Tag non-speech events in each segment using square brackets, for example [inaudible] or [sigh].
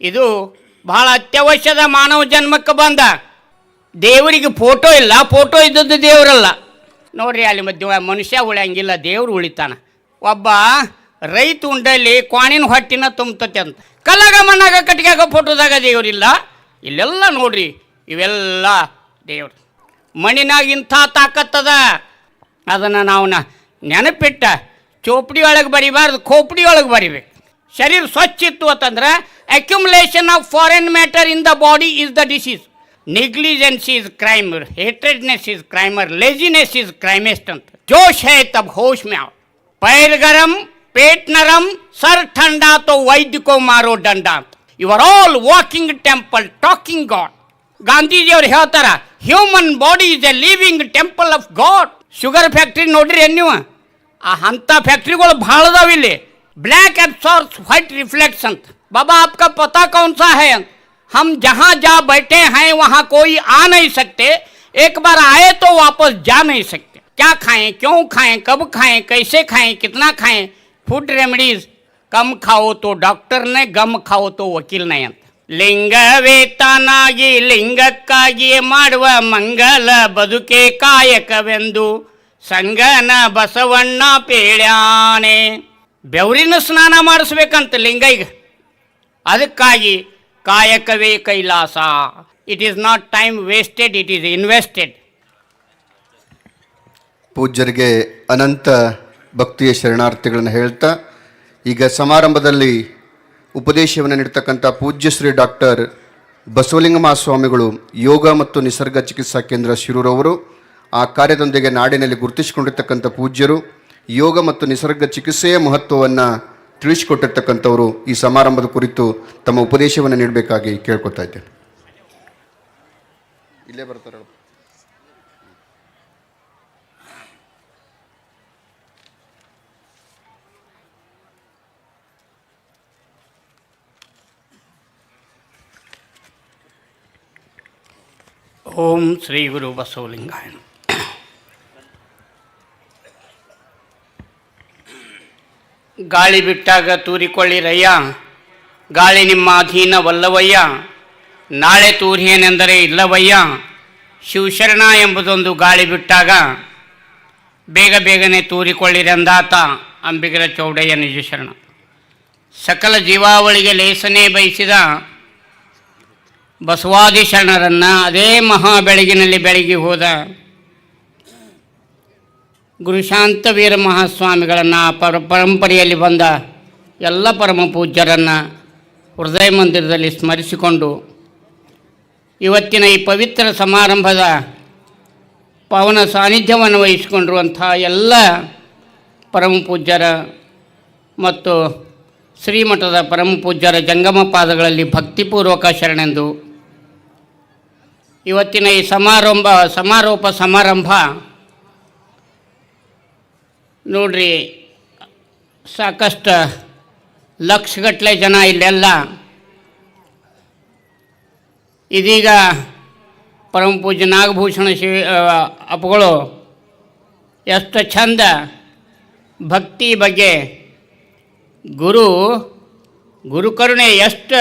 ಇದು ಬಹಳ ಅತ್ಯವಶ್ಯದ ಮಾನವ ಜನ್ಮಕ್ಕೆ ಬಂದ. ದೇವರಿಗೆ ಫೋಟೋ ಇಲ್ಲ ಫೋಟೋ ಇದ್ದದ್ದು ದೇವರಲ್ಲ. ನೋಡ್ರಿ ಅಲ್ಲಿ ಮಧ್ಯ ಮನುಷ್ಯ ಉಳಿಯಂಗಿಲ್ಲ, ದೇವ್ರು ಉಳಿತಾನ. ಒಬ್ಬ ರೈತ ಉಂಡಲ್ಲಿ ಕ್ವಾಣಿನ ಹೊಟ್ಟಿನ ತುಂಬತತೆ ಅಂತ. ಕಲ್ಲಾಗ ಮಣ್ಣಾಗ ಕಟ್ಟಿಗೆಗ ಫೋಟೋದಾಗ ದೇವರಿಲ್ಲ. ಇಲ್ಲೆಲ್ಲ ನೋಡ್ರಿ, ಇವೆಲ್ಲ ದೇವ್ರು. ಮಣ್ಣಿನಾಗ ಇಂಥ ತಾಕತ್ತದ ಅದನ್ನು ನಾವು ನೆನಪಿಟ್ಟ, ಚೋಪಡಿ ಒಳಗೆ ಬರಿಬಾರ್ದು ಖೋಪಡಿ ಒಳಗೆ ಬರಿಬೇಕು. ಶರೀರ ಸ್ವಚ್ಛ ಇತ್ತು ಅಂತಂದ್ರೆ accumulation of foreign matter in the body is the disease negligence is crime hatredness is crimer laziness is crimest ಅಂತ. ಜೋಶ್ ಹೇ ತಬ್ ಹೋಶ್ ಮ್ಯಾವ್ ಪೈರ್ ಗರಂ ಪೇಟ್ ನರಂ ಸರ್ ಠಂಡಾ ತೋ ವೈದ್ಯಕೋ ಮಾರೋ ದಂಡ ಅಂತ. You are all walking temple talking God ಗಾಂಧೀಜಿಯವರು ಹೇಳ್ತಾರ human body is a living temple of God sugar factory ನೋಡ್ರಿ ನೀವು? ಆ ಅಂಥ ಫ್ಯಾಕ್ಟ್ರಿಗಳು ಭಾಳ ಅದಾವ ಇಲ್ಲಿ. ಬ್ಲ್ಯಾಕ್ एब्सॉर्ब्स व्हाइट रिफ्लेक्ट्स ಅಂತ बाबा आपका पता कौन सा है हम जहाँ जा बैठे हैं वहाँ कोई आ नहीं सकते एक बार आए तो वापस जा नहीं सकते क्या खाएं क्यों खाएं कब खाएं कैसे खाएं कितना खाएं फूड रेमेडीज कम खाओ तो डॉक्टर ने गम खाओ तो वकील नहीं ಅಂತ ಲಿಂಗವೇ ತಾನಾಗಿ ಲಿಂಗಕ್ಕಾಗಿ ಮಾಡುವ ಮಂಗಲ ಬದುಕೆ ಕಾಯಕವೆಂದು ಸಂಗನ ಬಸವಣ್ಣ ಪೇಳ್ಯಾನೆ ಬೆವರಿನ ಸ್ನಾನ ಮಾಡಿಸ್ಬೇಕಂತ ಲಿಂಗೈಗ. ಅದಕ್ಕಾಗಿ ಕಾಯಕವೇ Kailasa. It is not time wasted it is invested ಪೂಜ್ಯರಿಗೆ ಅನಂತ ಭಕ್ತಿಯ ಶರಣಾರ್ಥಿಗಳನ್ನು ಹೇಳ್ತಾ, ಈಗ ಸಮಾರಂಭದಲ್ಲಿ ಉಪದೇಶವನ್ನು ನೀಡ್ತಕ್ಕಂಥ ಪೂಜ್ಯ ಶ್ರೀ ಡಾಕ್ಟರ್ ಬಸವಲಿಂಗ ಸ್ವಾಮಿಗಳು ಯೋಗ ಮತ್ತು ನಿಸರ್ಗ ಚಿಕಿತ್ಸಾ ಕೇಂದ್ರ ಶಿರೂರವರು ಆ ಕಾರ್ಯದೊಂದಿಗೆ ನಾಡಿನಲ್ಲಿ ಗುರುತಿಸಿಕೊಂಡಿರ್ತಕ್ಕಂಥ ಪೂಜ್ಯರು ಯೋಗ ಮತ್ತು ನಿಸರ್ಗ ಚಿಕಿತ್ಸೆಯ ಮಹತ್ವವನ್ನು ತಿಳಿಸಿಕೊಟ್ಟಿರ್ತಕ್ಕಂಥವರು ಈ ಸಮಾರಂಭದ ಕುರಿತು ತಮ್ಮ ಉಪದೇಶವನ್ನು ನೀಡಬೇಕಾಗಿ ಕೇಳ್ಕೊತಾ ಇದ್ದೇನೆ. ಇಲ್ಲೇ ಬರ್ತಾರೆ ಓಂ ಶ್ರೀ ಗುರು ಬಸವಲಿಂಗಾಯ ಗಾಳಿ ಬಿಟ್ಟಾಗ ತೂರಿಕೊಳ್ಳಿರಯ್ಯ ಗಾಳಿ ನಿಮ್ಮ ಅಧೀನವಲ್ಲವಯ್ಯ. ನಾಳೆ ತೂರಿಯೇನೆಂದರೆ ಇಲ್ಲವಯ್ಯ. ಶಿವಶರಣ ಎಂಬುದೊಂದು ಗಾಳಿ ಬಿಟ್ಟಾಗ ಬೇಗ ಬೇಗನೆ ತೂರಿಕೊಳ್ಳಿರೆಂದಾತ ಅಂಬಿಗರ ಚೌಡಯ್ಯ ನಿಜಶರಣ. ಸಕಲ ಜೀವಾವಳಿಗೆ ಲೇಸನೆ ಬಯಸಿದ ಬಸವಾದಿ ಶರಣರನ್ನು ಅದೇ ಮಹಾ ಬೆಳಗಿನಲ್ಲಿ ಬೆಳಗಿ ಹೋದ ಗುರುಶಾಂತ ವೀರ ಮಹಾಸ್ವಾಮಿಗಳನ್ನು ಪರ, ಪರಂಪರೆಯಲ್ಲಿ ಬಂದ ಎಲ್ಲ ಪರಮ ಪೂಜ್ಯರನ್ನು ಹೃದಯ ಮಂದಿರದಲ್ಲಿ ಸ್ಮರಿಸಿಕೊಂಡು ಇವತ್ತಿನ ಈ ಪವಿತ್ರ ಸಮಾರಂಭದ ಪವನ ಸಾನ್ನಿಧ್ಯವನ್ನು ವಹಿಸಿಕೊಂಡಿರುವಂಥ ಎಲ್ಲ ಪರಮ ಪೂಜ್ಯರ ಮತ್ತು ಶ್ರೀಮಠದ ಪರಮ ಪೂಜ್ಯರ ಜಂಗಮ ಪಾದಗಳಲ್ಲಿ ಭಕ್ತಿಪೂರ್ವಕ ಶರಣೆಂದು ಇವತ್ತಿನ ಈ ಸಮಾರಂಭ, ಸಮಾರೋಪ ಸಮಾರಂಭ ನೋಡ್ರಿ, ಸಾಕಷ್ಟು ಲಕ್ಷಗಟ್ಟಲೆ ಜನ ಇಲ್ಲೆಲ್ಲ. ಇದೀಗ ಪರಮ ಪೂಜ್ಯ ನಾಗಭೂಷಣ ಶಿವ ಅಪ್ಪಗಳು ಎಷ್ಟು ಚಂದ ಭಕ್ತಿ ಬಗ್ಗೆ ಗುರು ಗುರುಕರುಣೆ ಎಷ್ಟು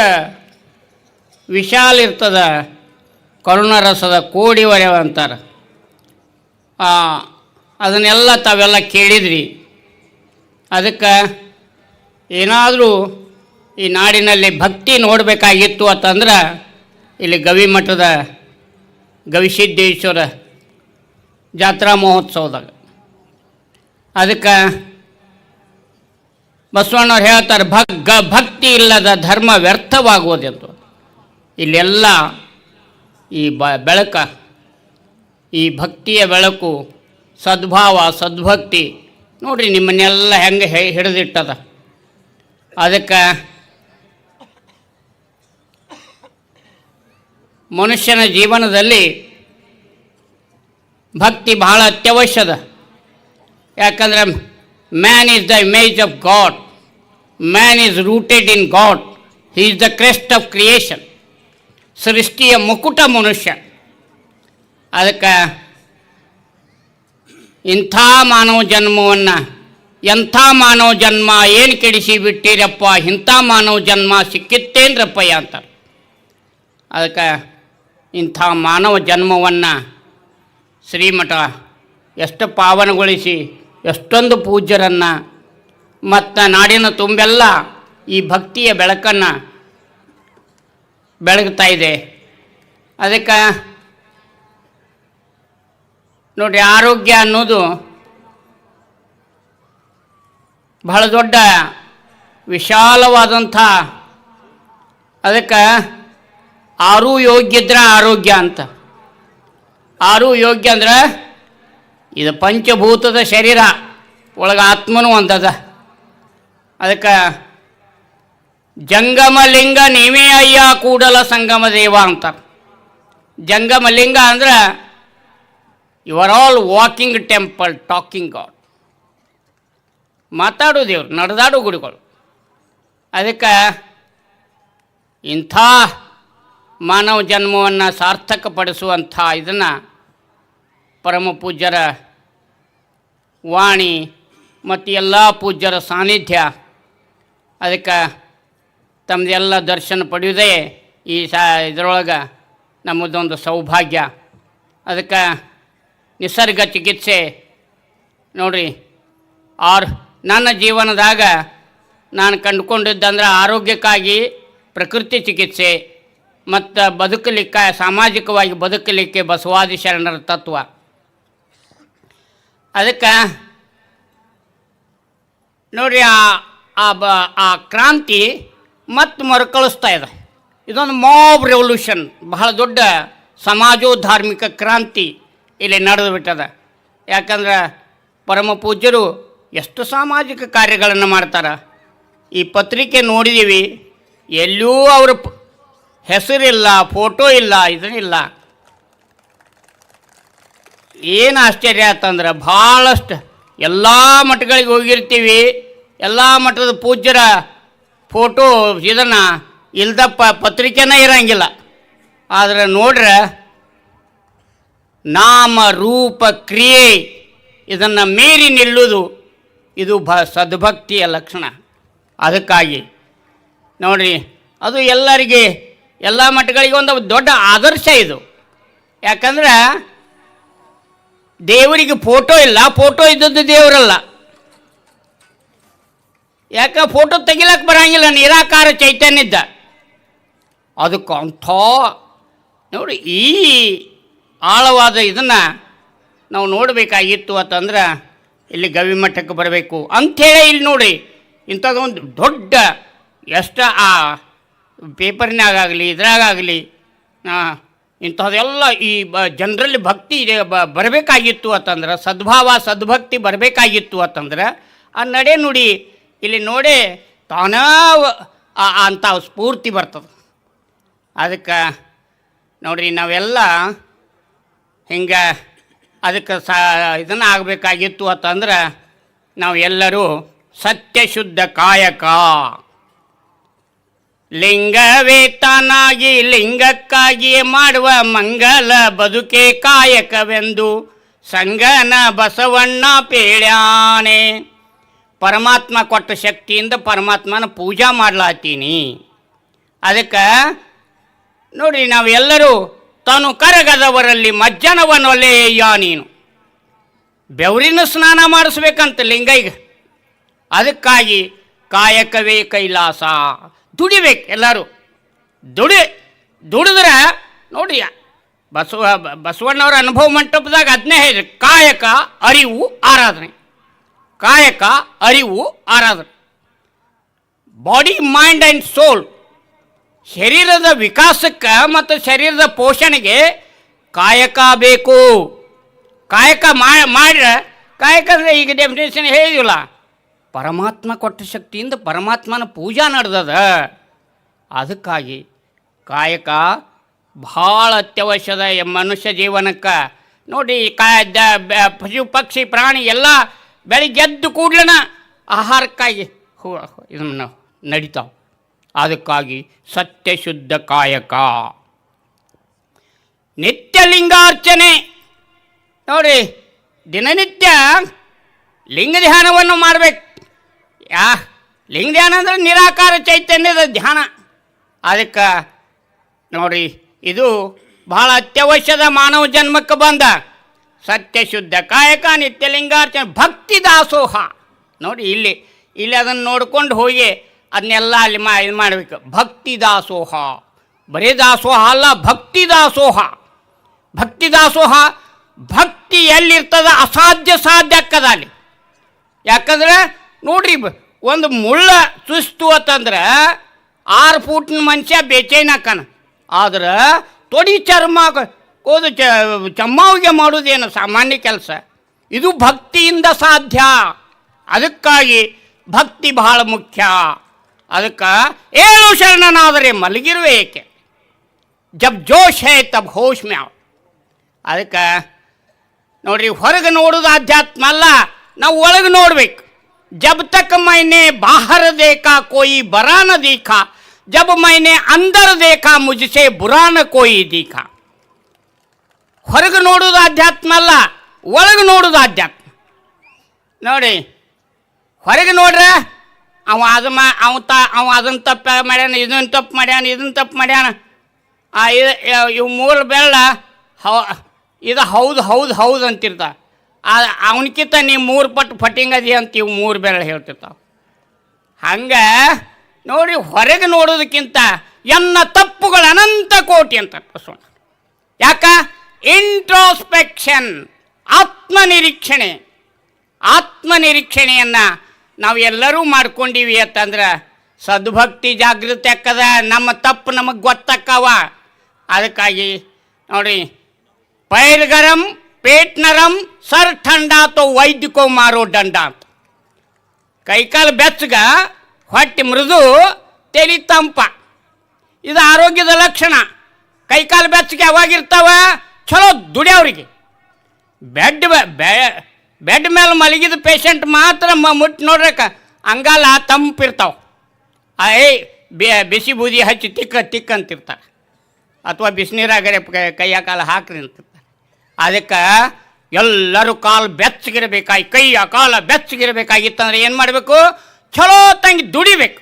ವಿಶಾಲ ಇರ್ತದ, ಕರುಣರಸದ ಕೋಡಿ ಅಂತಾರೆ ಅದನ್ನೆಲ್ಲ ತಾವೆಲ್ಲ ಕೇಳಿದ್ರಿ. ಅದಕ್ಕೆ ಏನಾದರೂ ಈ ನಾಡಿನಲ್ಲಿ ಭಕ್ತಿ ನೋಡಬೇಕಾಗಿತ್ತು ಅಂತಂದ್ರೆ ಇಲ್ಲಿ ಗವಿ ಮಠದ ಗವಿಸಿದ್ದೇಶ್ವರ ಜಾತ್ರಾ ಮಹೋತ್ಸವದಾಗ. ಅದಕ್ಕೆ ಬಸವಣ್ಣವ್ರು ಹೇಳ್ತಾರೆ, ಭಗ್ಗ ಭಕ್ತಿ ಇಲ್ಲದ ಧರ್ಮ ವ್ಯರ್ಥವಾಗುವುದೆಂದು. ಇಲ್ಲೆಲ್ಲ ಈ ಬ, ಬೆಳಕ, ಈ ಭಕ್ತಿಯ ಬೆಳಕು ಸದ್ಭಾವ, ಸದ್ಭಕ್ತಿ. ನೋಡಿರಿ ನಿಮ್ಮನ್ನೆಲ್ಲ ಹೆಂಗೆ ಹಿಡಿದಿಟ್ಟದ. ಅದಕ್ಕೆ ಮನುಷ್ಯನ ಜೀವನದಲ್ಲಿ ಭಕ್ತಿ ಬಹಳ ಅತ್ಯವಶ್ಯದ. ಯಾಕಂದರೆ man is the image of God man is rooted in God he is the crest of creation ಸೃಷ್ಟಿಯ ಮುಕುಟ ಮನುಷ್ಯ. ಅದಕ್ಕೆ ಇಂಥ ಮಾನವ ಜನ್ಮವನ್ನು, ಎಂಥ ಮಾನವ ಜನ್ಮ ಏನು ಕೆಡಿಸಿ ಬಿಟ್ಟಿರಪ್ಪ, ಇಂಥ ಮಾನವ ಜನ್ಮ ಸಿಕ್ಕಿತ್ತೇನ್ರಪ್ಪಯ್ಯ ಅಂತಾರೆ. ಅದಕ್ಕೆ ಇಂಥ ಮಾನವ ಜನ್ಮವನ್ನು ಶ್ರೀಮಠ ಎಷ್ಟು ಪಾವನಗೊಳಿಸಿ, ಎಷ್ಟೊಂದು ಪೂಜ್ಯರನ್ನು, ಮತ್ತು ನಾಡಿನ ತುಂಬೆಲ್ಲ ಈ ಭಕ್ತಿಯ ಬೆಳಕನ್ನು ಬೆಳಗ್ತಾ ಇದೆ. ಅದಕ್ಕೆ ನೋಡಿ ಆರೋಗ್ಯ ಅನ್ನೋದು ಬಹಳ ದೊಡ್ಡ ವಿಶಾಲವಾದಂಥ ಅದಕ್ಕೆ ಆರು ಯೋಗ್ಯ ಇದ್ರೆ ಆರೋಗ್ಯ ಅಂತ. ಆರು ಯೋಗ್ಯ ಅಂದ್ರೆ ಇದು ಪಂಚಭೂತದ ಶರೀರ, ಒಳಗೆ ಆತ್ಮನೂ ಒಂದದ. ಅದಕ್ಕೆ ಜಂಗಮಲಿಂಗ ನೀವೇ ಅಯ್ಯ ಕೂಡಲ ಸಂಗಮ ದೇವ ಅಂತ ಜಂಗಮಲಿಂಗ ಅಂದ್ರೆ you are all walking temple talking God ಮಾತಾಡೋ ದೇವ್ರು, ನಡೆದಾಡೋ ಗುಡಿಗಳು. ಅದಕ್ಕೆ ಇಂಥ ಮಾನವ ಜನ್ಮವನ್ನು ಸಾರ್ಥಕಪಡಿಸುವಂಥ ಇದನ್ನು ಪರಮ ಪೂಜ್ಯರ ವಾಣಿ ಮತ್ತು ಎಲ್ಲ ಪೂಜ್ಯರ ಸಾನ್ನಿಧ್ಯ ಅದಕ್ಕೆ ತಮ್ಮದೆಲ್ಲ ದರ್ಶನ ಪಡೆಯುವುದೇ ಈ ಸಾ ಇದರೊಳಗೆ ನಮ್ಮದೊಂದು ಸೌಭಾಗ್ಯ. ಅದಕ್ಕೆ ನಿಸರ್ಗ ಚಿಕಿತ್ಸೆ. ನೋಡ್ರಿ, ಆರ್, ನನ್ನ ಜೀವನದಾಗ ನಾನು ಕಂಡುಕೊಂಡಿದ್ದಂದ್ರೆ ಆರೋಗ್ಯಕ್ಕಾಗಿ ಪ್ರಕೃತಿ ಚಿಕಿತ್ಸೆ, ಮತ್ತು ಬದುಕಲಿಕ್ಕೆ, ಸಾಮಾಜಿಕವಾಗಿ ಬದುಕಲಿಕ್ಕೆ ಬಸವಾದಿ ಶರಣರ ತತ್ವ. ಅದಕ್ಕೆ ನೋಡಿ ಆ ಆ ಬ, ಆ ಕ್ರಾಂತಿ ಮತ್ತೆ ಮರುಕಳಿಸ್ತಾ ಇದೆ. ಇದೊಂದು ಮಾಬ್ ರೆವಲ್ಯೂಷನ್ ಬಹಳ ದೊಡ್ಡ ಸಮಾಜೋ ಧಾರ್ಮಿಕ ಕ್ರಾಂತಿ. ಇಲ್ಲಿ ನಡೆದು ಬಿಟ್ಟದ. ಯಾಕಂದ್ರೆ ಪರಮ ಪೂಜ್ಯರು ಎಷ್ಟು ಸಾಮಾಜಿಕ ಕಾರ್ಯಗಳನ್ನು ಮಾಡ್ತಾರೆ. ಈ ಪತ್ರಿಕೆ ನೋಡಿದ್ದೀವಿ ಎಲ್ಲೂ ಅವರ ಹೆಸರಿಲ್ಲ, ಫೋಟೋ ಇಲ್ಲ, ಇದನ್ನಿಲ್ಲ. ಏನು ಆಶ್ಚರ್ಯ ಆತಂದ್ರೆ ಭಾಳಷ್ಟು ಎಲ್ಲ ಮಠಗಳಿಗೆ ಹೋಗಿರ್ತೀವಿ, ಎಲ್ಲ ಮಠದ ಪೂಜ್ಯರ ಫೋಟೋ ಇದನ್ನು ಇಲ್ದಪ್ಪ ಪತ್ರಿಕೆನೇ ಇರಂಗಿಲ್ಲ. ಆದರೆ ನೋಡ್ರೆ ನಾಮ, ರೂಪ, ಕ್ರಿಯೆ ಇದನ್ನು ಮೀರಿ ನಿಲ್ಲುವುದು ಇದು ಭ ಸದ್ಭಕ್ತಿಯ ಲಕ್ಷಣ. ಅದಕ್ಕಾಗಿ ನೋಡಿರಿ, ಅದು ಎಲ್ಲರಿಗೆ, ಎಲ್ಲ ಮಠಗಳಿಗೆ ಒಂದು ದೊಡ್ಡ ಆದರ್ಶ ಇದು. ಯಾಕಂದ್ರೆ ದೇವರಿಗೆ ಫೋಟೋ ಇಲ್ಲ, ಫೋಟೋ ಇದ್ದದ್ದು ದೇವರಲ್ಲ. ಯಾಕೆ ಫೋಟೋ ತೆಗಿಲಕ್ಕೆ ಬರಂಗಿಲ್ಲ, ನಿರಾಕಾರ ಚೈತನ್ಯದ ಅದಕ್ಕೆ ಅದಕ್ಕಂಥ ನೋಡಿ ಈ ಆಳವಾದ ಇದನ್ನು ನಾವು ನೋಡಬೇಕಾಗಿತ್ತು ಅಂತಂದ್ರೆ ಇಲ್ಲಿ ಗವಿಮಠಕ್ಕೆ ಬರಬೇಕು. ಅಂಥೇಳಿ ಇಲ್ಲಿ ನೋಡಿ ಇಂಥದ್ದೊಂದು ದೊಡ್ಡ ಎಷ್ಟು ಆ ಪೇಪರ್ನಾಗಾಗಲಿ ಇದ್ರಾಗಲಿ ಇಂಥದ್ದೆಲ್ಲ ಈ ಬ ಜನರಲ್ಲಿ ಭಕ್ತಿ ಬ ಬರಬೇಕಾಗಿತ್ತು ಅಂತಂದ್ರೆ, ಸದ್ಭಾವ, ಸದ್ಭಕ್ತಿ ಬರಬೇಕಾಗಿತ್ತು ಅಂತಂದ್ರೆ, ಆ ನಡೆ ನುಡಿ ಇಲ್ಲಿ ನೋಡಿ ತಾನೇ ಅಂಥ ಸ್ಫೂರ್ತಿ ಬರ್ತದೆ. ಅದಕ್ಕೆ ನೋಡ್ರಿ, ನಾವೆಲ್ಲ ಹಿಂಗೆ ಅದಕ್ಕೆ ಸಾ ಇದನ್ನು ಆಗಬೇಕಾಗಿತ್ತು ಅಂತಂದ್ರೆ ನಾವು ಎಲ್ಲರೂ ಸತ್ಯಶುದ್ಧ ಕಾಯಕ. ಲಿಂಗವೇತನಾಗಿ ಲಿಂಗಕ್ಕಾಗಿ ಮಾಡುವ ಮಂಗಲ ಬದುಕೆ ಕಾಯಕವೆಂದು ಸಂಗನ ಬಸವಣ್ಣ ಪೇಳ್ಯಾನೆ. ಪರಮಾತ್ಮ ಕೊಟ್ಟ ಶಕ್ತಿಯಿಂದ ಪರಮಾತ್ಮನ ಪೂಜಾ ಮಾಡ್ಲಾತೀನಿ ಅದಕ್ಕೆ ನೋಡಿ ನಾವೆಲ್ಲರೂ ತಾನು ಕರಗದವರಲ್ಲಿ ಮಜ್ಜನವನೊಲೆಯ ನೀನು? ಬೆವರಿನ ಸ್ನಾನ ಮಾಡಿಸ್ಬೇಕಂತ ಲಿಂಗೈಗ ಅದಕ್ಕಾಗಿ ಕಾಯಕವೇ ಕೈಲಾಸ. ದುಡಿಬೇಕು ಎಲ್ಲರೂ. ದುಡಿ, ದುಡಿದ್ರೆ ನೋಡಿ, ಬಸವ, ಬಸವಣ್ಣವರ ಅನುಭವ ಮಂಟಪದಾಗ ಅದನ್ನೇ ಹೇಳಿ ಕಾಯಕ, ಅರಿವು, ಆರಾಧನೆ. ಕಾಯಕ, ಅರಿವು, ಆರಾಧನೆ. ಬಾಡಿ ಮೈಂಡ್ ಆ್ಯಂಡ್ ಸೋಲ್ ಶರೀರದ ವಿಕಾಸಕ್ಕೆ ಮತ್ತು ಶರೀರದ ಪೋಷಣೆಗೆ ಕಾಯಕ ಬೇಕು. ಕಾಯಕ ಮಾಡ್ರೆ, ಕಾಯಕ ಅಂದರೆ ಈಗ ಡೆಫಿನೇಷನ್ ಹೇಳಿದಿಲ್ಲ ಪರಮಾತ್ಮ ಕೊಟ್ಟ ಶಕ್ತಿಯಿಂದ ಪರಮಾತ್ಮನ ಪೂಜಾ ನಡೆದದ. ಅದಕ್ಕಾಗಿ ಕಾಯಕ ಭಾಳ ಅತ್ಯವಶ್ಯದ ಮನುಷ್ಯ ಜೀವನಕ್ಕೆ. ನೋಡಿ ಕಾಯ್ದ ಪಶು, ಪಕ್ಷಿ, ಪ್ರಾಣಿ ಎಲ್ಲ ಬೆಳಿಗ್ಗೆ ಎದ್ದು ಕೂಡ್ಲನ ಆಹಾರಕ್ಕಾಗಿ ಹೋ ಇದನ್ನು ನಡೀತಾವೆ. ಅದಕ್ಕಾಗಿ ಸತ್ಯಶುದ್ಧ ಕಾಯಕ. ನಿತ್ಯ ಲಿಂಗಾರ್ಚನೆ ನೋಡಿ, ದಿನನಿತ್ಯ ಲಿಂಗ ಧ್ಯಾನವನ್ನು ಮಾಡಬೇಕು. ಯಾ ಲಿಂಗ ಧ್ಯಾನ ಅಂದರೆ ನಿರಾಕಾರ ಚೈತನ್ಯದ ಧ್ಯಾನ. ಅದಕ್ಕೆ ನೋಡಿ, ಇದು ಬಹಳ ಅತ್ಯವಶ್ಯದ ಮಾನವ ಜನ್ಮಕ್ಕೆ ಬಂದ ಸತ್ಯ ಶುದ್ಧ ಕಾಯಕ ನಿತ್ಯ ಲಿಂಗಾರ್ಚನೆ ಭಕ್ತಿ ದಾಸೋಹ. ನೋಡಿ, ಇಲ್ಲಿ ಇಲ್ಲಿ ಅದನ್ನು ನೋಡ್ಕೊಂಡು ಹೋಗಿ ಅದನ್ನೆಲ್ಲ ಅಲ್ಲಿ ಮಾ ಇದು ಮಾಡಬೇಕು. ಭಕ್ತಿ ದಾಸೋಹ. ಬರೇ ದಾಸೋಹ ಅಲ್ಲ, ಭಕ್ತಿ ದಾಸೋಹ. ಭಕ್ತಿ ದಾಸೋಹ ಭಕ್ತಿ ಎಲ್ಲಿರ್ತದ? ಅಸಾಧ್ಯ ಸಾಧ್ಯ ಅಕ್ಕದ ಅಲ್ಲಿ. ಯಾಕಂದ್ರೆ ನೋಡ್ರಿ ಒಂದು ಮುಳ್ಳ ಸುಸ್ತು ಅಂತಂದ್ರೆ ಆರು ಫೂಟ್ನ ಮನುಷ್ಯ ಬೇಚೈನ ಹಾಕನ ಆದ್ರೆ ತೊಡಿ ಚರ್ಮ ಓದು ಚ ಚಮ್ಮಾವಿಗೆ ಮಾಡೋದೇನು ಸಾಮಾನ್ಯ ಕೆಲಸ. ಇದು ಭಕ್ತಿಯಿಂದ ಸಾಧ್ಯ. ಅದಕ್ಕಾಗಿ ಭಕ್ತಿ ಬಹಳ ಮುಖ್ಯ. ಅದಕ್ಕೆ ಏಳು ಶರಣನಾದರೆ ಮಲಗಿರುವೆ ಏಕೆ ಜಬ್ ಜೋಶ್ ಹೇ, ತಬ್ ಹೋಶ್ ಮ್ಯಾವ್ ಅದಕ್ಕೆ ನೋಡ್ರಿ, ಹೊರಗೆ ನೋಡೋದು ಆಧ್ಯಾತ್ಮ ಅಲ್ಲ, ನಾವು ಒಳಗೆ ನೋಡ್ಬೇಕು. ಜಬ್ ತಕ್ ಮೈನೆ ಬಾಹರ ದೇಖಾ ಕೋಯಿ ಬರಾನ ದೀಖಾ, ಜಬ್ ಮೈನೆ ಅಂದರ ದೇಖಾ ಮುಜಿಸೆ ಬುರಾನ ಕೋಯಿ ದೀಖಾ. ಹೊರಗೆ ನೋಡೋದು ಆಧ್ಯಾತ್ಮ ಅಲ್ಲ, ಒಳಗೆ ನೋಡೋದು ಆಧ್ಯಾತ್ಮ. ನೋಡಿ, ಹೊರಗೆ ನೋಡ್ರೆ ಅವ ಅದು ಮಾ ಅವ ತ, ಅವ ಅದನ್ನು ತಪ್ಪು ಮಾಡ್ಯಾನ, ಇದನ್ನು ತಪ್ಪು ಮಾಡ್ಯಾನ, ಇದನ್ನು ತಪ್ಪು ಮಾಡ್ಯಾನ. ಆ ಇದು ಇವು ಮೂರು ಬೆಳ್ಳ ಹೌ, ಇದು ಹೌದು ಹೌದು ಹೌದು ಅಂತಿರ್ತಾವ ಅವನಕ್ಕಿಂತ ನೀ ಮೂರು ಪಟ್ಟು ಫಟಿಂಗ್ ಅದಿ ಅಂತ ಇವು ಮೂರು ಬೆರಳು ಹೇಳ್ತಿರ್ತಾವೆ. ಹಂಗೆ ನೋಡಿ ಹೊರಗೆ ನೋಡೋದಕ್ಕಿಂತ ಎನ್ನ ತಪ್ಪುಗಳು ಅನಂತ ಕೋಟಿ ಅಂತ ಸೋಣ ಯಾಕ? ಇಂಟ್ರೋಸ್ಪೆಕ್ಷನ್ ಆತ್ಮನಿರೀಕ್ಷಣೆ. ಆತ್ಮನಿರೀಕ್ಷಣೆಯನ್ನು ನಾವೆಲ್ಲರೂ ಮಾಡ್ಕೊಂಡೀವಿ ಅಂತಂದ್ರೆ ಸದ್ಭಕ್ತಿ ಜಾಗೃತಿ ಅಕ್ಕದ, ನಮ್ಮ ತಪ್ಪು ನಮಗೆ ಗೊತ್ತಕ್ಕವ. ಅದಕ್ಕಾಗಿ ನೋಡಿ ಪೈರ್ಗರಂ ಪೇಟ್ನರಂ ಸರ್ ಠಂಡ ಅಥವಾ ವೈದ್ಯಕೋ ಮಾರೋ ದಂಡ ಅಂತ. ಕೈಕಾಲು ಬೆಚ್ಚಗ, ಹೊಟ್ಟೆ ಮೃದು, ತೆಲಿ ತಂಪ. ಇದು ಆರೋಗ್ಯದ ಲಕ್ಷಣ. ಕೈಕಾಲು ಬೆಚ್ಚಗೆ ಯಾವಾಗಿರ್ತಾವ? ಚಲೋ ದುಡಿಯವ್ರಿಗೆ. ಬೆಡ್ ಬೆ ಬೆಡ್ ಮೇಲೆ ಮಲಗಿದ ಪೇಷಂಟ್ ಮಾತ್ರ ಮ ಮುಟ್ಟು ನೋಡ್ರಕ ಅಂಗಾಲ ತಂಪಿರ್ತಾವ. ಏ ಬಿಸಿ ಬೂದಿ ಹಚ್ಚಿ ತಿಕ್ಕ ತಿಕ್ಕ ಅಂತಿರ್ತಾರೆ. ಅಥವಾ ಬಿಸಿನೀರಾಗರೆ ಕೈಯ ಕಾಲು ಹಾಕ್ರಿ ಅಂತಿರ್ತಾರೆ. ಅದಕ್ಕೆ ಎಲ್ಲರೂ ಕಾಲು ಬೆಚ್ಚಗಿರಬೇಕಾಗಿ ಕೈಯ ಕಾಲ ಬೆಚ್ಚಗಿರಬೇಕಾಗಿತ್ತಂದ್ರೆ ಏನು ಮಾಡಬೇಕು? ಚಲೋ ತಂಗಿ ದುಡಿಬೇಕು.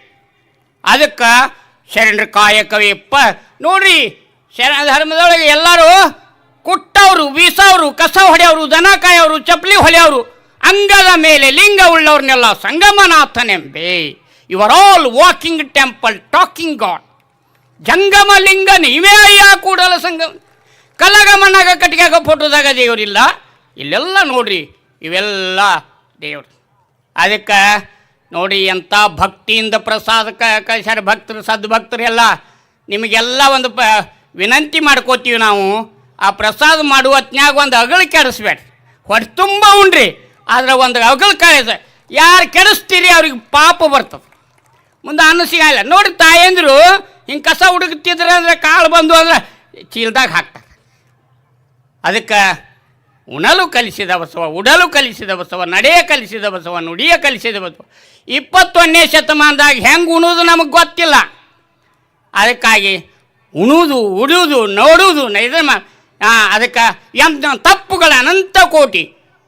ಅದಕ್ಕೆ ಶರಣರ ಕಾಯಕವೇ ಪ ನೋಡ್ರಿ ಶರಣ ಧರ್ಮದೊಳಗೆ ಎಲ್ಲರೂ ಕುಟ್ಟವರು, ಬೀಸವರು ಕಸ ಹೊಡೆಯವರು, ದನ ಕಾಯೋರು, ಚಪ್ಪಲಿ ಹೊಲೆಯವರು, ಅಂಗದ ಮೇಲೆ ಲಿಂಗ ಉಳ್ಳವ್ರನ್ನೆಲ್ಲ ಸಂಗಮನಾಥನೆಂಬೆ. Are all walking temple talking God ಜಂಗಮ ಲಿಂಗ ನೀವೇ ಅಯ್ಯ ಕೂಡಲ ಸಂಗಮ. ಕಲಗಮನಾಗ ಕಟ್ಟಿಗೆಗ ಫೋಟೋದಾಗ ದೇವರಿಲ್ಲ. ಇಲ್ಲೆಲ್ಲ ನೋಡ್ರಿ, ಇವೆಲ್ಲ ದೇವರು. ಅದಕ್ಕೆ ನೋಡಿ ಎಂಥ ಭಕ್ತಿಯಿಂದ ಪ್ರಸಾದ ಕಳಿಸ್ಯಾರ ಭಕ್ತರು, ಸದ್ಭಕ್ತರು ಎಲ್ಲ. ನಿಮಗೆಲ್ಲ ಒಂದು ಪ, ವಿನಂತಿ ಮಾಡ್ಕೋತೀವಿ ನಾವು. ಆ ಪ್ರಸಾದ ಮಾಡುವ ಹೊತ್ನ್ಯಾಗ ಒಂದು ಅಗಳು ಕೆಡಿಸ್ಬೇಡ್ರಿ. ಹೊಟ್ಟೆ ತುಂಬ ಉಣ್ರಿ ಆದರೆ ಒಂದು ಅಗಳು ಕಳಿಸ ಯಾರು ಕೆಡಿಸ್ತೀರಿ ಅವ್ರಿಗೆ ಪಾಪ ಬರ್ತದೆ. ಮುಂದೆ ಅನ್ನ ಸಿಗಲ್ಲ ನೋಡಿ ತಾಯಂದ್ರು ಹಿಂಗೆ ಕಸ ಹುಡುಕ್ತಿದ್ರೆ ಅಂದ್ರೆ ಕಾಳು ಬಂದು ಅಂದ್ರೆ ಚೀಲದಾಗ ಹಾಕ್ತಾರೆ. ಅದಕ್ಕೆ ಉಣಲು ಕಲಿಸಿದ ಬಸವ ಉಡಲು ಕಲಿಸಿದ ಬಸವ ನಡೆಯ ಕಲಿಸಿದ ಬಸವ ನುಡಿಯ ಕಲಿಸಿದ ಬಸವ. ಇಪ್ಪತ್ತೊಂದನೇ ಶತಮಾನದಾಗ ಹೆಂಗೆ ಉಣೋದು ನಮಗೆ ಗೊತ್ತಿಲ್ಲ. ಅದಕ್ಕಾಗಿ ಉಣುವುದು ಉಡುವುದು ನೋಡುವುದು ಆ, ಅದಕ್ಕೆ ಎಂತ ತಪ್ಪುಗಳ ಅನಂತ ಕೋಟಿ.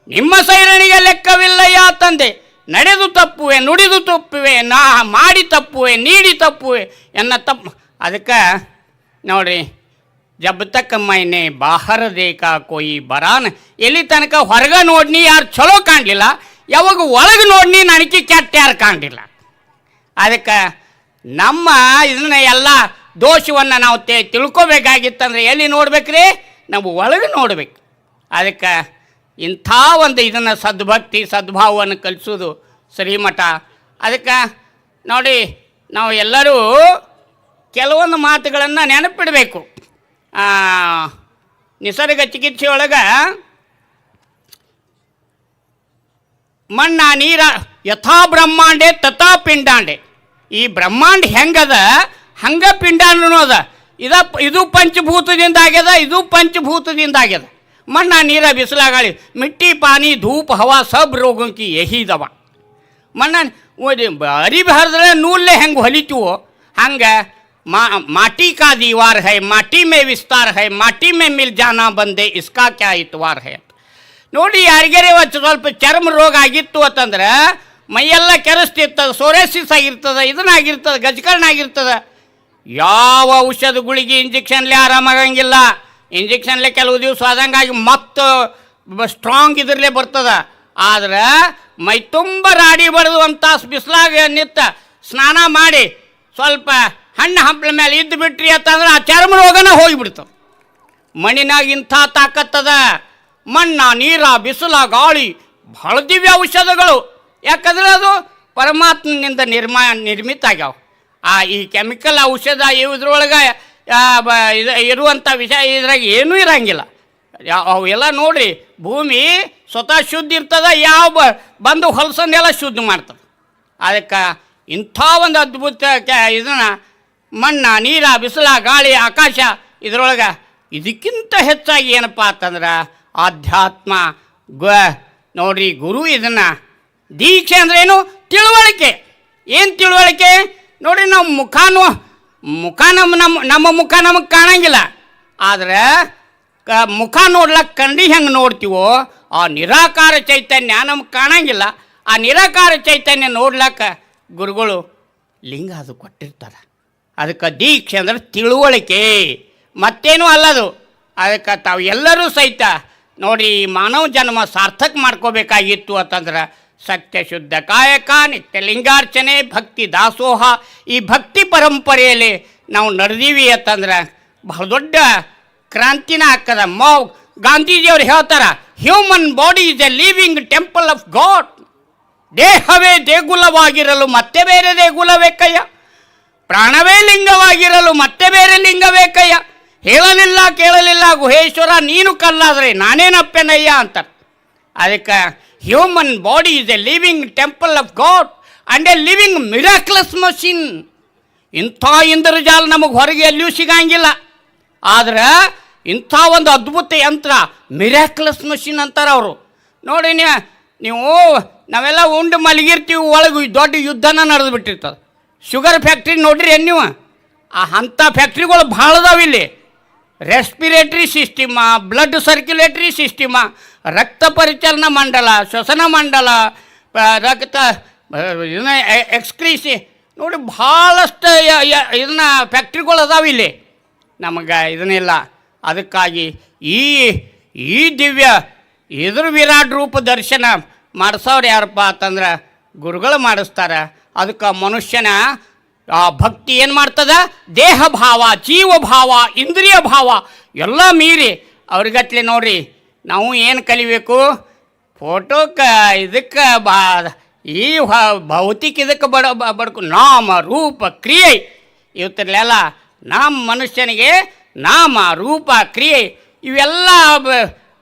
ನಿಮ್ಮ ಸೈರಣಿಗೆ ಲೆಕ್ಕವಿಲ್ಲಯ್ಯ ತಂದೆ. ನಡೆದು ತಪ್ಪುವೆ, ನುಡಿದು ತಪ್ಪುವೆ, ನಾ ಮಾಡಿ ತಪ್ಪುವೆ, ನೀಡಿ ತಪ್ಪುವೆ ಎನ್ನ ತಪ್ಪು ಅದಕ್ಕೆ ನೋಡ್ರಿ ಜಬ್ ತಕ್ಕ ಮೈನೆ ಬಾಹರ ದೇಕ ಕೊಯ್ ಬರಾನ್. ಎಲ್ಲಿ ತನಕ ಹೊರಗೆ ನೋಡ್ನಿ ಯಾರು ಚಲೋ ಕಾಣಲಿಲ್ಲ, ಯಾವಾಗ ಒಳಗೆ ನೋಡ್ನಿ ನನಗೆ ಕೆಟ್ಟ ಯಾರು ಕಾಣಲಿಲ್ಲ. ಅದಕ್ಕೆ ನಮ್ಮ ಇದನ್ನ ಎಲ್ಲ ದೋಷವನ್ನು ನಾವು ತಿಳ್ಕೊಬೇಕಾಗಿತ್ತಂದ್ರೆ ಎಲ್ಲಿ ನೋಡ್ಬೇಕ್ರಿ? ನಾವು ಒಳಗೆ ನೋಡಬೇಕು. ಅದಕ್ಕೆ ಇಂಥ ಒಂದು ಇದನ್ನು ಸದ್ಭಕ್ತಿ, ಸದ್ಭಾವವನ್ನು ಕಲಿಸೋದು ಶ್ರೀಮಠ. ಅದಕ್ಕೆ ನೋಡಿ, ನಾವು ಎಲ್ಲರೂ ಕೆಲವೊಂದು ಮಾತುಗಳನ್ನು ನೆನಪಿಡಬೇಕು. ನಿಸರ್ಗ ಚಿಕಿತ್ಸೆ ಒಳಗೆ ಮಣ್ಣ, ನೀರ, ಯಥಾ ಬ್ರಹ್ಮಾಂಡೆ, ತಥಾ ಪಿಂಡಾಂಡೆ. ಈ ಬ್ರಹ್ಮಾಂಡ ಹೆಂಗದ? ಹಂಗ ಪಿಂಡಾಂಡನೂ ಅದ. ಇದ ಇದು ಪಂಚಭೂತದಿಂದ ಆಗ್ಯದ ಇದು ಪಂಚಭೂತದಿಂದ ಆಗ್ಯದ ಮಣ್ಣ ನೀರ ಬಿಸಿಲಾಗಾಳಿ ಮಿಟ್ಟಿ ಪಾನಿ ಧೂಪ ಹವಾ ಸಬ್ ರೋಗಂಕಿ ಯಹಿ ದವ ಮಣ್ಣ ಅರಿಬಿ ಹರಿದ್ರೆ ನೂಲ್ಲೆ ಹೆಂಗೆ ಹೊಲಿತೀವೋ ಹಂಗೆ ಮಾ माटी का दीवार है माटी में विस्तार है माटी में मिल जाना बंदे इसका क्या इतवार है ನೋಡಿ ಯಾರಿಗಾರೆ ಇವತ್ತು ಸ್ವಲ್ಪ ಚರ್ಮ ರೋಗ ಆಗಿತ್ತು ಅಂತಂದ್ರೆ ಮೈಯೆಲ್ಲ ಕೆರೆಸ್ತಿರ್ತದೆ ಸೋರೆಸಿಸ್ ಆಗಿರ್ತದೆ ಇದನ್ನಾಗಿರ್ತದೆ ಗಜಕರ್ಣ ಆಗಿರ್ತದೆ ಯಾವ ಔಷಧ ಗುಳಿಗೆ ಇಂಜೆಕ್ಷನ್ಲೆ ಆರಾಮಾಗಂಗಿಲ್ಲ ಇಂಜೆಕ್ಷನ್ಲೆ ಕೆಲವು ದಿವಸ ಆದಂಗಾಗಿ ಮತ್ತು ಸ್ಟ್ರಾಂಗ್ ಇದ್ರಲ್ಲೇ ಬರ್ತದ. ಆದ್ರೆ ಮೈ ತುಂಬ ರಾಡಿ ಬಡಿದು ಒಂದು ತಾಸು ಬಿಸಿಲಾಗ ನಿತ್ತ ಸ್ನಾನ ಮಾಡಿ ಸ್ವಲ್ಪ ಹಣ್ಣು ಹಂಪಲ ಮೇಲೆ ಇದ್ದು ಬಿಟ್ರಿ ಅಂತಂದ್ರೆ ಆ ಚರ್ಮ ರೋಗನ ಹೋಗಿಬಿಡ್ತು. ಮಣ್ಣಿನಾಗ ಇಂಥ ತಾಕತ್ತದ. ಮಣ್ಣ, ನೀರ, ಬಿಸಿಲ, ಗಾಳಿ ಬಹಳ ದಿವ್ಯ ಔಷಧಗಳು. ಯಾಕಂದ್ರೆ ಅದು ಪರಮಾತ್ಮನಿಂದ ನಿರ್ಮಾ ನಿರ್ಮಿತ ಆಗ್ಯಾವ. ಆ, ಈ ಕೆಮಿಕಲ್ ಔಷಧ ಇದ್ರೊಳಗೆ ಇದು ಇರುವಂಥ ವಿಷಯ ಇದ್ರಾಗ ಏನೂ ಇರಂಗಿಲ್ಲ. ಅವೆಲ್ಲ ನೋಡ್ರಿ, ಭೂಮಿ ಸ್ವತಃ ಶುದ್ಧ ಇರ್ತದೆ, ಯಾವ ಬ- ಬಂದು ಹೊಲಸನ್ನೆಲ್ಲ ಶುದ್ಧ ಮಾಡ್ತದೆ. ಅದಕ್ಕೆ ಇಂಥ ಒಂದು ಅದ್ಭುತ ಕ್ಯಾ ಇದನ್ನು, ಮಣ್ಣ, ನೀರ, ಬಿಸಿಲ, ಗಾಳಿ, ಆಕಾಶ ಇದರೊಳಗೆ ಇದಕ್ಕಿಂತ ಹೆಚ್ಚಾಗಿ ಏನಪ್ಪ ಅಂತಂದ್ರೆ ಆಧ್ಯಾತ್ಮ, ಗ, ನೋಡ್ರಿ, ಗುರು ಇದನ್ನು ದೀಕ್ಷೆ ಅಂದ್ರೇನು ತಿಳುವಳಿಕೆ. ಏನು ತಿಳುವಳಿಕೆ? ನೋಡ್ರಿ ನಾವು ಮುಖಾನು ಮುಖ ನಮ್ಮ ನಮ್ಮ ನಮ್ಮ ಮುಖ ನಮಗೆ ಕಾಣಂಗಿಲ್ಲ. ಆದ್ರೆ, ಕ, ಮುಖ ನೋಡ್ಲಕ್ಕೆ ಕಂಡಿ ಹೆಂಗೆ ನೋಡ್ತೀವೋ, ಆ ನಿರಾಕಾರ ಚೈತನ್ಯ ನಮ್ಗೆ ಕಾಣಂಗಿಲ್ಲ. ಆ ನಿರಾಕಾರ ಚೈತನ್ಯ ನೋಡ್ಲಕ್ಕ ಗುರುಗಳು ಲಿಂಗ ಅದು ಕೊಟ್ಟಿರ್ತಾರೆ. ಅದಕ್ಕೆ ದೀಕ್ಷೆ ಅಂದ್ರೆ ತಿಳುವಳಿಕೆ. ಮತ್ತೇನೂ ಅಲ್ಲದು. ಅದಕ್ಕೆ ತಾವು ಎಲ್ಲರೂ ಸಹಿತ ನೋಡಿ ಮಾನವ ಜನ್ಮ ಸಾರ್ಥಕ ಮಾಡ್ಕೋಬೇಕಾಗಿತ್ತು ಅಂತಂದ್ರೆ ಸತ್ಯ ಶುದ್ಧ ಕಾಯಕ, ನಿತ್ಯ ಲಿಂಗಾರ್ಚನೆ, ಭಕ್ತಿ ದಾಸೋಹ. ಈ ಭಕ್ತಿ ಪರಂಪರೆಯಲ್ಲಿ ನಾವು ನಡೆದೀವಿ ಅಂತಂದ್ರೆ ಬಹಳ ದೊಡ್ಡ ಕ್ರಾಂತಿನ ಹಾಕದ ಮೋ ಗಾಂಧೀಜಿಯವರು ಹೇಳ್ತಾರ human body is a living temple of God ದೇಹವೇ ದೇಗುಲವಾಗಿರಲು ಮತ್ತೆ ಬೇರೆ ದೇಗುಲ ಬೇಕಯ್ಯ ಪ್ರಾಣವೇ ಲಿಂಗವಾಗಿರಲು ಮತ್ತೆ ಬೇರೆ ಲಿಂಗ ಬೇಕಯ್ಯ ಹೇಳಲಿಲ್ಲ ಕೇಳಲಿಲ್ಲ, ಗುಹೇಶ್ವರ, ನೀನು ಕಲ್ಲಾದ್ರೆ ನಾನೇನಪ್ಪೆನಯ್ಯ ಅಂತ ಅದಕ್ಕೆ human body is a living temple of God and a living miraculous machine ಇಂಥ ಇಂದ್ರಜಾಲ ನಮಗೆ ಹೊರಗೆ ಎಲ್ಲಿಯೂ ಸಿಗಂಗಿಲ್ಲ. ಆದ್ರೆ ಇಂಥ ಒಂದು ಅದ್ಭುತ ಯಂತ್ರ ಮಿರಾಕ್ಲಸ್ ಮಷಿನ್ ಅಂತಾರೆ ಅವರು. ನೋಡಿ ನೀವು ನಾವೆಲ್ಲ ಉಂಡು ಮಲಗಿರ್ತೀವಿ, ಒಳಗೆ ದೊಡ್ಡ ಯುದ್ಧನ ನಡೆದು ಬಿಟ್ಟಿರ್ತದೆ ಶುಗರ್ ಫ್ಯಾಕ್ಟ್ರಿ ನೋಡ್ರಿ ನೀವು? ಆ ಅಂಥ ಫ್ಯಾಕ್ಟ್ರಿಗಳು ಭಾಳ ಅದಾವ ಇಲ್ಲಿ ರೆಸ್ಪಿರೇಟ್ರಿ ಸಿಸ್ಟಿಮ ಬ್ಲಡ್ ಸರ್ಕ್ಯುಲೇಟ್ರಿ ಸಿಸ್ಟಿಮ ರಕ್ತ ಪರಿಚಲನ ಮಂಡಲ, ಶ್ವಸನ ಮಂಡಲ ರಕ್ತ ಇದನ್ನ ಎಕ್ಸ್ಕ್ರೀಸಿ. ನೋಡಿ ಭಾಳಷ್ಟು ಇದನ್ನ ಫ್ಯಾಕ್ಟ್ರಿಗಳು ಅದಾವ ಇಲ್ಲಿ. ನಮಗೆ ಇದನ್ನಿಲ್ಲ. ಅದಕ್ಕಾಗಿ ಈ ಈ ದಿವ್ಯ ಎದುರು ವಿರಾಟ್ ರೂಪ ದರ್ಶನ ಮಾಡಿಸೋರು ಯಾರಪ್ಪ ಅಂತಂದ್ರೆ ಗುರುಗಳು ಮಾಡಿಸ್ತಾರೆ. ಅದಕ್ಕೆ ಮನುಷ್ಯನ, ಆ, ಭಕ್ತಿ ಏನು ಮಾಡ್ತದೆ? ದೇಹ ಭಾವ ಜೀವ ಭಾವ ಇಂದ್ರಿಯ ಭಾವ ಎಲ್ಲ ಮೀರಿ ಅವ್ರಿಗಟ್ಲೆ ನೋಡ್ರಿ ನಾವು ಏನು ಕಲಿಬೇಕು? ಫೋಟೋಕ್ಕೆ ಇದಕ್ಕೆ ಬಾ, ಈ ಭೌತಿಕ ಇದಕ್ಕೆ ಬಡ ಬಡ್ಕು, ನಾಮ, ರೂಪ, ಕ್ರಿಯೆ. ಇವತ್ತಿರಲಿಲ್ಲ ನಮ್ಮ ಮನುಷ್ಯನಿಗೆ ನಾಮ, ರೂಪ, ಕ್ರಿಯೆ ಇವೆಲ್ಲ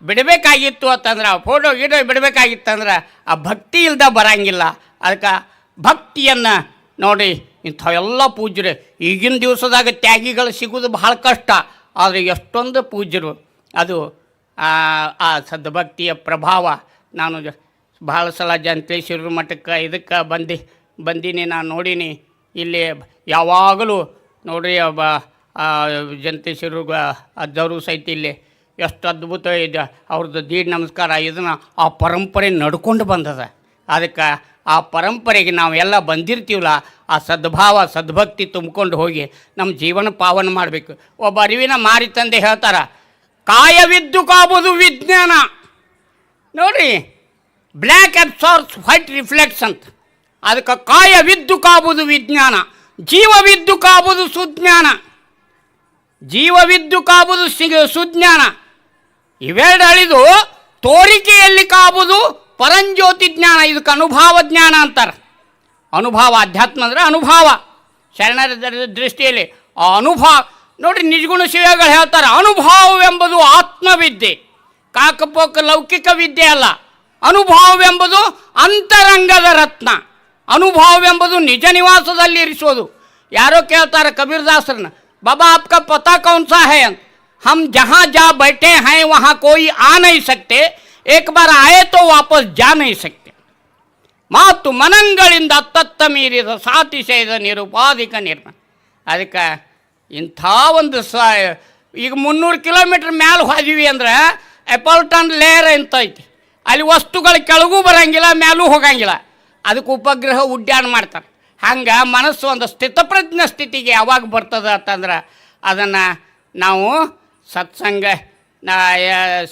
ಬಿಡಬೇಕಾಗಿತ್ತು ಅಂತಂದ್ರೆ, ಆ ಫೋಟೋ ಗೀಟೋ ಬಿಡಬೇಕಾಗಿತ್ತಂದ್ರೆ ಆ ಭಕ್ತಿ ಇಲ್ದ ಬರಂಗಿಲ್ಲ. ಅದಕ್ಕೆ ಭಕ್ತಿಯನ್ನು ನೋಡಿ ಇಂಥವೆಲ್ಲ ಪೂಜ್ಯರು. ಈಗಿನ ದಿವಸದಾಗ ತ್ಯಾಗಿಗಳು ಸಿಗೋದು ಬಹಳ ಕಷ್ಟ. ಆದರೆ ಎಷ್ಟೊಂದು ಪೂಜ್ಯರು. ಅದು ಆ ಸದ್ಭಕ್ತಿಯ ಪ್ರಭಾವ ನಾನು ಭಾಳ ಸಲ ಜಂತೇಶ್ವರ ಮಠಕ್ಕೆ, ಇದಕ್ಕೆ ಬಂದು, ಬಂದೀನಿ, ನಾನು ನೋಡೀನಿ. ಇಲ್ಲಿ ಯಾವಾಗಲೂ ನೋಡ್ರಿ, ಒಬ್ಬ ಜಂತೇಶ್ವರ ಅಜ್ಜವರು ಸಹಿತ ಇಲ್ಲಿ ಎಷ್ಟು ಅದ್ಭುತ ಇದೆ. ಅವ್ರದ್ದು ದೀಡ್ ನಮಸ್ಕಾರ, ಇದನ್ನು ಆ ಪರಂಪರೆ ನಡ್ಕೊಂಡು ಬಂದದ. ಅದಕ್ಕೆ ಆ ಪರಂಪರೆಗೆ ನಾವೆಲ್ಲ ಬಂದಿರ್ತೀವಲ್ಲ, ಆ ಸದ್ಭಾವ, ಸದ್ಭಕ್ತಿ ತುಂಬಿಕೊಂಡು ಹೋಗಿ ನಮ್ಮ ಜೀವನ ಪಾವನ ಮಾಡಬೇಕು. ಒಬ್ಬ ಅರಿವಿನ ಮಾರಿ ತಂದೆ ಹೇಳ್ತಾರ ಕಾಯವಿದ್ದು ಕಾಬೋದು ವಿಜ್ಞಾನ. ನೋಡಿ ಬ್ಲ್ಯಾಕ್ ಅಬ್ಸಾರ್ಸ್ ವೈಟ್ ರಿಫ್ಲೆಕ್ಸ್ ಅಂತ. ಅದಕ್ಕೆ ಕಾಯವಿದ್ದು ಕಾಬೋದು ವಿಜ್ಞಾನ, ಜೀವವಿದ್ದು ಕಾಬೋದು ಸುಜ್ಞಾನ. ಜೀವವಿದ್ದು ಕಾಬುದು ಸಿ, ಸುಜ್ಞಾನ. ಇವೆರಡು ಅಳಿದು ತೋರಿಕೆಯಲ್ಲಿ ಕಾಬೋದು ಪರಂಜ್ಯೋತಿ ಜ್ಞಾನ, ಇದಕ್ಕೆ ಅನುಭವ ಜ್ಞಾನ ಅಂತಾರೆ. ಅನುಭವ, ಅಧ್ಯಾತ್ಮ ಅಂದರೆ ಅನುಭವ. ಶರಣರ ದೃಷ್ಟಿಯಲ್ಲಿ ಆ ಅನುಭವ ನೋಡಿ ನಿಜಗುಣ ಶಿವಗಳು ಹೇಳ್ತಾರೆ, ಅನುಭವವೆಂಬುದು ಆತ್ಮವಿದ್ಯೆ. ಕಾಕಪೋಕ ಲೌಕಿಕ ವಿದ್ಯೆ ಅಲ್ಲ. ಅನುಭಾವವೆಂಬುದು ಅಂತರಂಗದ ರತ್ನ. ಅನುಭಾವವೆಂಬುದು ನಿಜ ನಿವಾಸದಲ್ಲಿ ಇರಿಸೋದು ಯಾರೋ ಕೇಳ್ತಾರೆ ಕಬೀರ್ದಾಸರನ್ನ, ಬಾಬಾ ಆಪ್ಕ ಪತಾ ಕೌನ್ ಸಾ ಹೈ ಅಂತ. ಹಮ್ ಜಹಾ ಜಾ ಬೈಠೆ ಹೈ, ವಹಾ ಕೋಯಿ ಆ ನೈ ಸಕ್ತೆ. ಏಕ್ ಬಾರ ಆಯೆ ತೋ ವಾಪಸ್ ಜಾ ನೈ ಸಕ್ತೆ. ಮಾತು ಮನಂಗಳಿಂದ ತತ್ತ ಮೀರಿದ ಸಾತಿಸೇದ ನಿರುಪಾಧಿಕ ನಿರ್ಮಾಣ ಅದಕ್ಕೆ ಇಂಥ ಒಂದು ಸ, ಈಗ ಮುನ್ನೂರು ಕಿಲೋಮೀಟ್ರ್ ಮ್ಯಾಲೆ ಹೋದಿವಿ ಅಂದ್ರೆ ಎಪಲ್ಟನ್ ಲೇಯರ್ ಅಂತ ಐತಿ ಅಲ್ಲಿ ವಸ್ತುಗಳು ಕೆಳಗೂ ಬರಂಗಿಲ್ಲ, ಮ್ಯಾಲೂ ಹೋಗಂಗಿಲ್ಲ. ಅದಕ್ಕೆ ಉಪಗ್ರಹ ಉಡ್ಡಾಣ ಮಾಡ್ತಾರೆ. ಹಂಗೆ ಮನಸ್ಸು ಒಂದು ಸ್ಥಿತಪ್ರಜ್ಞ ಸ್ಥಿತಿಗೆ ಯಾವಾಗ ಬರ್ತದೆ ಅಂತಂದ್ರೆ ಅದನ್ನು ನಾವು ಸತ್ಸಂಗ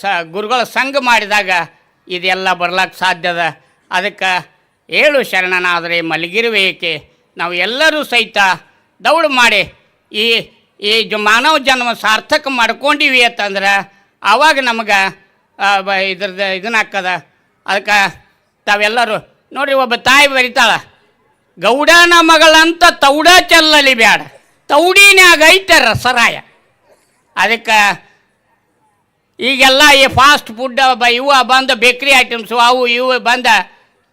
ಸ, ಗುರುಗಳ ಸಂಘ ಮಾಡಿದಾಗ ಇದೆಲ್ಲ ಬರ್ಲಕ್ಕೆ ಸಾಧ್ಯದ ಅದಕ್ಕೆ ಏಳು ಶರಣನಾದರೆ ಮಲಗಿರುವೇಕೆ ನಾವು ಎಲ್ಲರೂ ಸಹಿತ ದೌಡು ಮಾಡಿ ಈ ಈ ಜ ಮಾನವ ಜನ್ಮ ಸಾರ್ಥಕ ಮಾಡ್ಕೊಂಡಿವಿ ಅಂತಂದ್ರೆ ಆವಾಗ ನಮಗೆ ಇದ್ರದ್ದು ಇದನ್ನ ಹಾಕದ. ಅದಕ್ಕೆ ತಾವೆಲ್ಲರೂ, ನೋಡ್ರಿ ಒಬ್ಬ ತಾಯಿ ಬರಿತಾಳ, ಗೌಡನ ಮಗಳಂತ ತೌಡ ಚೆಲ್ಲಲಿ ಬ್ಯಾಡ. ತೌಡಿನ್ಯಾಗ ಐತೆ ರಸರಾಯ. ಅದಕ್ಕೆ ಈಗೆಲ್ಲ ಈ ಫಾಸ್ಟ್ ಫುಡ್ ಬ, ಇವು ಬಂದ ಬೇಕ್ರಿ ಐಟಮ್ಸು ಅವು ಇವು ಬಂದ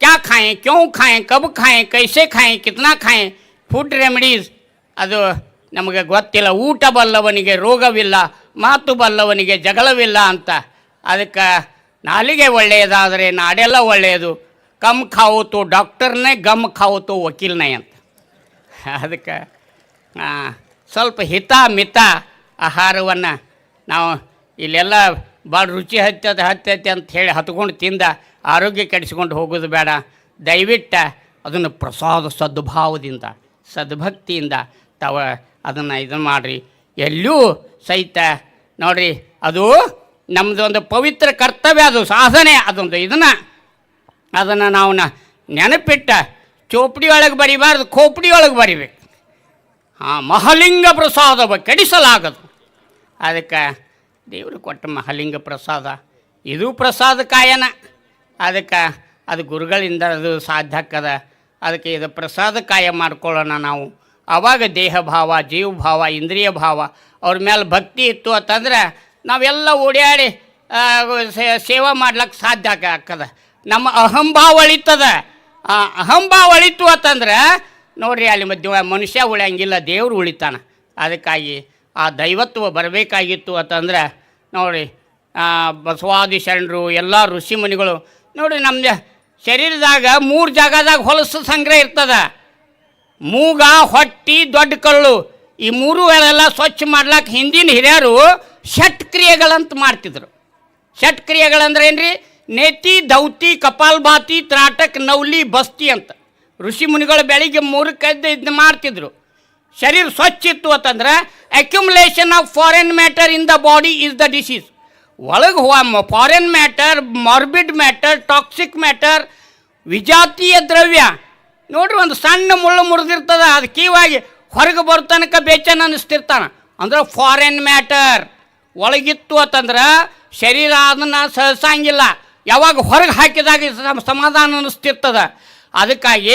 ಕ್ಯಾ ಖಾಯೆ ಕ್ಯೂ ಖಾಯೆ ಕಬ್ ಖಾಯೆ, ಕೈಸೆ ಖಾಯೆ, ಕಿತ್ನಾ ಖಾಯೆ ಫುಡ್ ರೆಮಿಡೀಸ್ ಅದು ನಮಗೆ ಗೊತ್ತಿಲ್ಲ, ಊಟ ಬಲ್ಲವನಿಗೆ ರೋಗವಿಲ್ಲ, ಮಾತು ಬಲ್ಲವನಿಗೆ ಜಗಳವಿಲ್ಲ ಅಂತ. ಅದಕ್ಕೆ ನಾಲಿಗೆ ಒಳ್ಳೆಯದಾದರೆ ನಾಡೆಲ್ಲ ಒಳ್ಳೆಯದು. ಕಮ್ ಖಾವತು ಡಾಕ್ಟರ್ನೇ, ಗಮ್ ಖಾವತು ವಕೀಲನೇ ಅಂತ. ಅದಕ್ಕೆ ಸ್ವಲ್ಪ ಹಿತ ಮಿತ ಆಹಾರವನ್ನು ನಾವು ಇಲ್ಲೆಲ್ಲ ಭಾಳ ರುಚಿ ಹತ್ತದ ಹತ್ತೈತೆ ಅಂತ ಹೇಳಿ ಹತ್ಕೊಂಡು ತಿಂದ ಆರೋಗ್ಯ ಕೆಡಿಸ್ಕೊಂಡು ಹೋಗೋದು ಬೇಡ. ದಯವಿಟ್ಟು ಅದನ್ನು ಪ್ರಸಾದ ಸದ್ಭಾವದಿಂದ, ಸದ್ಭಕ್ತಿಯಿಂದ ತಾವ ಅದನ್ನು ಇದನ್ನು ಮಾಡಿರಿ. ಎಲ್ಲೂ ಸಹಿತ ನೋಡ್ರಿ, ಅದು ನಮ್ಮದು ಒಂದು ಪವಿತ್ರ ಕರ್ತವ್ಯ, ಅದು ಸಾಧನೆ, ಅದೊಂದು ಇದನ್ನು ಅದನ್ನು ನಾವು ನೆನಪಿಟ್ಟ ಚೋಪಡಿ ಒಳಗೆ ಬರಿಬಾರ್ದು ಖೋಪಡಿ ಒಳಗೆ ಬರಿಬೇಕು. ಆ ಮಹಲಿಂಗ ಪ್ರಸಾದವ ಕೆಡಿಸಲಾಗದು. ಅದಕ್ಕೆ ದೇವರು ಕೊಟ್ಟ ಮಹಲಿಂಗ ಪ್ರಸಾದ, ಇದು ಪ್ರಸಾದ ಕಾಯನ. ಅದಕ್ಕೆ ಅದು ಗುರುಗಳಿಂದ ಅದು ಸಾಧ್ಯ ಅದಕ್ಕೆ ಇದು ಪ್ರಸಾದ ಕಾಯ ಮಾಡ್ಕೊಳ್ಳೋಣ ನಾವು. ಆವಾಗ ದೇಹ ಭಾವ ಜೀವ ಭಾವ ಇಂದ್ರಿಯ ಭಾವ ಅವ್ರ ಮೇಲೆ ಭಕ್ತಿ ಇತ್ತು ಅಂತಂದ್ರೆ ನಾವೆಲ್ಲ ಓಡ್ಯಾಡಿ ಆ, ಸೇವಾ ಮಾಡ್ಲಿಕ್ಕೆ ಸಾಧ್ಯ ಆಗ್ತದೆ ನಮ್ಮ ಅಹಂಭಾವ ಅಳಿತದ. ಅಹಂಭಾವ ಅಳಿತು ಅಂತಂದ್ರೆ ನೋಡ್ರಿ ಅಲ್ಲಿ ಮಧ್ಯ ಮನುಷ್ಯ ಉಳಿಯಂಗಿಲ್ಲ ದೇವ್ರು ಉಳಿತಾನ. ಅದಕ್ಕಾಗಿ ಆ ದೈವತ್ವ ಬರಬೇಕಾಗಿತ್ತು ಅಂತಂದ್ರೆ ನೋಡಿ ಬಸವಾದಿ ಶರಣರು ಎಲ್ಲ ಋಷಿ ಮುನಿಗಳು ನೋಡಿ ನಮ್ಮ ಶರೀರದಾಗ ಮೂರು ಜಾಗದಾಗ ಹೊಲಸು ಸಂಗ್ರಹ ಇರ್ತದ. ಮೂಗ, ಹೊಟ್ಟಿ, ದೊಡ್ಡ ಕಳ್ಳು ಈ ಮೂರು ಎಲ್ಲ ಸ್ವಚ್ಛ ಮಾಡ್ಲಾಕ ಹಿಂದಿನ ಹಿರಿಯರು ಷಟ್ ಕ್ರಿಯೆಗಳಂತ ಮಾಡ್ತಿದ್ರು. ಷಟ್ ಕ್ರಿಯೆಗಳಂದ್ರೆ ಏನ್ರಿ? ನೇತಿ, ದೌತಿ ಕಪಾಲ್ಭಾತಿ ತ್ರಾಟಕ್, ನೌಲಿ, ಬಸ್ತಿ ಅಂತ. ಋಷಿ ಮುನಿಗಳು ಬೆಳಿಗ್ಗೆ ಮೂರು ಎದ್ದು ಇದನ್ನ ಮಾಡ್ತಿದ್ರು. ಶರೀರ ಸ್ವಚ್ಛ ಇತ್ತು ಅಂತಂದ್ರೆ accumulation of foreign matter in the body is the disease ಒಳಗೆ foreign matter morbid matter toxic matter ವಿಜಾತೀಯ ದ್ರವ್ಯ ನೋಡ್ರಿ, ಒಂದು ಸಣ್ಣ ಮುಳ್ಳು ಮುರಿದಿರ್ತದ, ಅದು ಕೀವಾಗಿ ಹೊರಗೆ ಬರ್ತನಕ ಬೇಚನ್ ಅನ್ನಿಸ್ತಿರ್ತಾನ. ಅಂದ್ರೆ ಫಾರಿನ್ ಮ್ಯಾಟರ್ ಒಳಗಿತ್ತು ಅಂತಂದ್ರೆ ಶರೀರ ಅದನ್ನು ಸಹಿಸಂಗಿಲ್ಲ ಯಾವಾಗ ಹೊರಗೆ ಹಾಕಿದಾಗ ಸಮ- ಸಮಾಧಾನ ಅನ್ನಿಸ್ತಿರ್ತದ. ಅದಕ್ಕಾಗಿ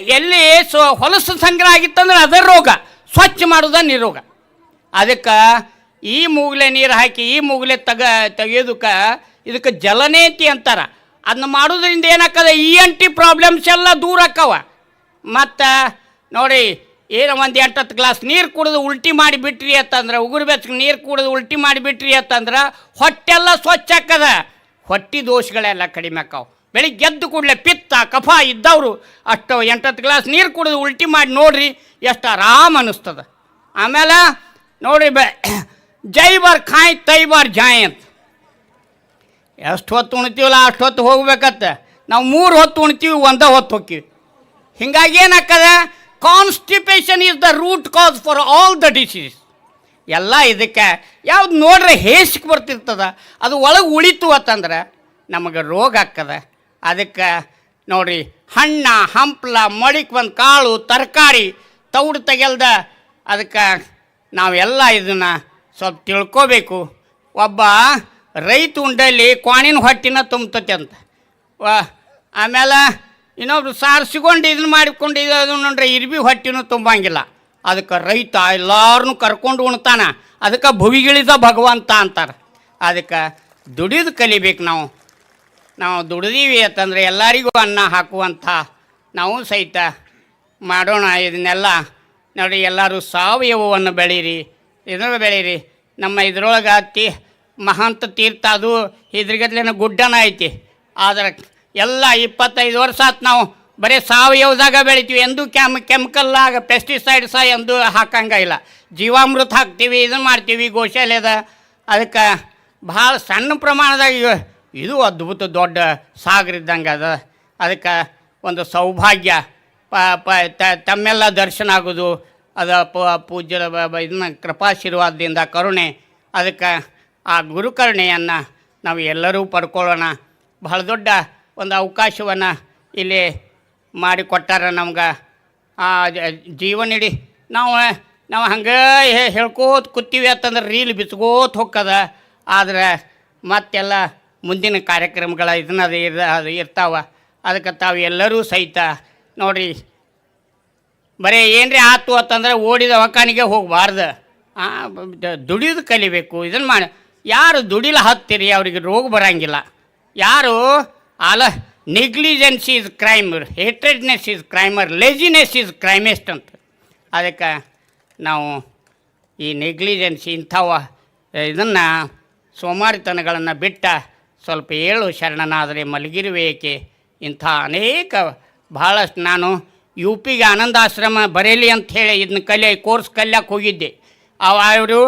ಎಲ್ಲಿ ಸೊ, ಹೊಲಸು ಸಂಗ್ರಹ ಆಗಿತ್ತಂದ್ರೆ ಅದರ ರೋಗ. ಸ್ವಚ್ಛ ಮಾಡೋದ ನಿರೋಗ. ಅದಕ್ಕೆ ಈ ಮೂಗಲೆ ನೀರು ಹಾಕಿ, ಈ ಮೂಗಲೆ ತಗ ತೆಗೆಯೋದಕ್ಕೆ ಇದಕ್ಕೆ ಜಲನೇತಿ ಅಂತಾರ. ಅದನ್ನ ಮಾಡೋದ್ರಿಂದ ಏನಾಕ್ಕದ ಇ ಎನ್ ಟಿ ಪ್ರಾಬ್ಲಮ್ಸ್ ಎಲ್ಲ ದೂರ ಆಕ್ಕವ. ಮತ್ತು ನೋಡಿ, ಏನು ಒಂದು ಎಂಟತ್ತು ಗ್ಲಾಸ್ ನೀರು ಕುಡಿದು ಉಲ್ಟಿ ಮಾಡಿ ಬಿಟ್ರಿ ಅಂತಂದ್ರೆ, ಉಗುರು ಬೆಚ್ಚಗೆ ನೀರು ಕುಡಿದು ಉಲ್ಟಿ ಮಾಡಿ ಬಿಟ್ರಿ ಅಂತಂದ್ರೆ, ಹೊಟ್ಟೆಲ್ಲ ಸ್ವಚ್ಛ ಆಕ್ಕದ. ಹೊಟ್ಟೆ ದೋಷಗಳೆಲ್ಲ ಕಡಿಮೆ ಆಕ್ಕವು. ಬೆಳಿಗ್ಗೆ ಗೆದ್ದು ಕೂಡಲೇ ಪಿತ್ತ, ಕಫ ಇದ್ದವರು ಅಷ್ಟು ಎಂಟತ್ತು ಗ್ಲಾಸ್ ನೀರು ಕುಡಿದು ಉಲ್ಟಿ ಮಾಡಿ ನೋಡ್ರಿ, ಎಷ್ಟು ಆರಾಮ್ ಅನ್ನಿಸ್ತದೆ. ಆಮೇಲೆ, ನೋಡ್ರಿ ಬೆ, [coughs] ಜೈ ಬಾರ್ ಖಾಯ್, ತೈ ಬಾರ್ ಜಾಯ್ ಎಷ್ಟು ಹೊತ್ತು ಉಣ್ತೀವಲ್ಲ ಅಷ್ಟು ಹೊತ್ತು ಹೋಗ್ಬೇಕತ್ತ. ನಾವು ಮೂರು ಹೊತ್ತು ಉಣ್ತೀವಿ, ಒಂದೇ ಹೊತ್ತು ಹೋಗ್ತೀವಿ. ಹಿಂಗಾಗಿ ಏನಾಗ್ತದೆ? Constipation is the root cause for all the disease ಎಲ್ಲ ಇದಕ್ಕೆ ಯಾವ್ದು ನೋಡ್ರೆ ಹೇಸಿಗೆ ಬರ್ತಿರ್ತದ, ಅದು ಒಳಗೆ ಉಳಿತು ಅಂತಂದ್ರೆ ನಮಗೆ ರೋಗ ಆಗ್ತದ. ಅದಕ್ಕೆ ನೋಡ್ರಿ ಹಣ್ಣ, ಹಂಪ್ಲ, ಮಡಿಕ್ ಒಂದು ಕಾಳು, ತರಕಾರಿ, ತೌಡು ತೆಗೆಲ್ದ ಅದಕ್ಕೆ ನಾವೆಲ್ಲ ಇದನ್ನು ಸ್ವಲ್ಪ ತಿಳ್ಕೋಬೇಕು. ಒಬ್ಬ ರೈತ ಉಂಡಲ್ಲಿ ಕ್ವಾಣಿನ ಹೊಟ್ಟಿನ ತುಂಬತತಿ ಅಂತ. ವಾ ಆಮೇಲೆ ಇನ್ನೊಬ್ರು ಸಾರಿಸಿಕೊಂಡು ಇದನ್ನ ಮಾಡಿಕೊಂಡು ಇದು ನೋಡ್ರೆ, ಇರ್ಬಿ ಹೊಟ್ಟಿನೂ ತುಂಬಂಗಿಲ್ಲ. ಅದಕ್ಕೆ ರೈತ ಎಲ್ಲಾರನ್ನೂ ಕರ್ಕೊಂಡು ಉಣ್ತಾನ. ಅದಕ್ಕೆ ಭುವಿಗಿಳಿದ ಭಗವಂತ ಅಂತಾರೆ. ಅದಕ್ಕೆ ದುಡಿದು ಕಲಿಬೇಕು ನಾವು. ನಾವು ದುಡಿದೀವಿ ಅಂತಂದರೆ ಎಲ್ಲರಿಗೂ ಅನ್ನ ಹಾಕುವಂಥ ನಾವು ಸಹಿತ ಮಾಡೋಣ. ಇದನ್ನೆಲ್ಲ ನೋಡಿ ಎಲ್ಲರೂ ಸಾವಯವವನ್ನು ಬೆಳೀರಿ, ಇದನ್ನ ಬೆಳೀರಿ. ನಮ್ಮ ಇದ್ರೊಳಗೆ ತೀ ಮಹಾಂತ ತೀರ್ಥ ಅದು ಇದ್ರಗತ್ಲೇನ ಗುಡ್ಡನ ಐತಿ. ಆದ್ರೆ ಎಲ್ಲ ಇಪ್ಪತ್ತೈದು ವರ್ಷ ಆತು ನಾವು ಬರೀ ಸಾವಯವದಾಗ ಬೆಳಿತೀವಿ. ಎಂದೂ ಕೆಮ್ ಆಗ ಪೆಸ್ಟಿಸೈಡ್ಸ ಎಂದೂ ಹಾಕಂಗ ಇಲ್ಲ. ಜೀವಾಮೃತ ಹಾಕ್ತೀವಿ ಇದನ್ನು ಮಾಡ್ತೀವಿ ಗೋಶಾಲೆದ ಅದಕ್ಕೆ ಭಾಳ ಸಣ್ಣ ಪ್ರಮಾಣದಾಗ ಇದು ಅದ್ಭುತ ದೊಡ್ಡ ಸಾಗರ ಇದ್ದಂಗೆ ಅದ. ಅದಕ್ಕೆ ಒಂದು ಸೌಭಾಗ್ಯ, ಪ ಪ ತಮ್ಮೆಲ್ಲ ದರ್ಶನ ಆಗೋದು. ಅದ ಪ, ಪೂಜ್ಯರ ಬ- ಬ- ಇದನ್ನ ಕೃಪಾಶೀರ್ವಾದದಿಂದ, ಕರುಣೆ. ಅದಕ್ಕೆ ಆ ಗುರುಕರ್ಣೆಯನ್ನು ನಾವು ಎಲ್ಲರೂ ಪಡ್ಕೊಳ್ಳೋಣ. ಬಹಳ ದೊಡ್ಡ ಒಂದು ಅವಕಾಶವನ್ನು ಇಲ್ಲಿ ಮಾಡಿಕೊಟ್ಟಾರ ನಮ್ಗೆ. ಆ ಜೀವನ ಇಡೀ ನಾವು ನಾವು ಹಂಗೆ ಹೇಳ್ಕೋತ ಕೂತೀವಿ ಅಂತಂದ್ರೆ ರೀಲ್ ಬಿಚ್ಕೋತ ಹೊಕ್ಕದ. ಆದರೆ ಮತ್ತೆಲ್ಲ ಮುಂದಿನ ಕಾರ್ಯಕ್ರಮಗಳ ಇದನ್ನ ಅದು ಇರ ಅದು ಇರ್ತಾವ. ಅದಕ್ಕೆ ತಾವು ಎಲ್ಲರೂ ಸಹಿತ ನೋಡಿರಿ ಬರೀ ಏನ್ರಿ ಆತು ಅಂತಂದ್ರೆ ಓಡಿದ ಒಕ್ಕಾನಿಗೆ ಹೋಗಬಾರ್ದು. ದುಡಿದು ಕಲಿಬೇಕು ಇದನ್ನು ಮಾಡಿ ಯಾರು ದುಡಿಲ ಹತ್ತಿರಿ, ಅವರಿಗೆ ರೋಗ ಬರಂಗಿಲ್ಲ. ಯಾರು? ಅಲ negligence is crimer hatredness is crimer laziness is crimest ಅಂತ. ಅದಕ್ಕೆ ನಾವು ಈ ನೆಗ್ಲಿಜೆನ್ಸಿ ಇಂಥವ ಇದನ್ನು ಸೋಮಾರಿತನಗಳನ್ನು ಬಿಟ್ಟ ಸ್ವಲ್ಪ ಏಳು ಶರಣನಾದರೆ ಮಲಗಿರುವೇಕೆ ಇಂಥ ಅನೇಕ ಭಾಳಷ್ಟು ನಾನು ಯು ಪಿಗೆ ಆನಂದಾಶ್ರಮ ಬರೀಲಿ ಅಂಥೇಳಿ ಇದನ್ನ ಕಲಿಯ, ಕೋರ್ಸ್ ಕಲಿಯಕ್ಕೆ ಹೋಗಿದ್ದೆ. ಅವ ಅವರು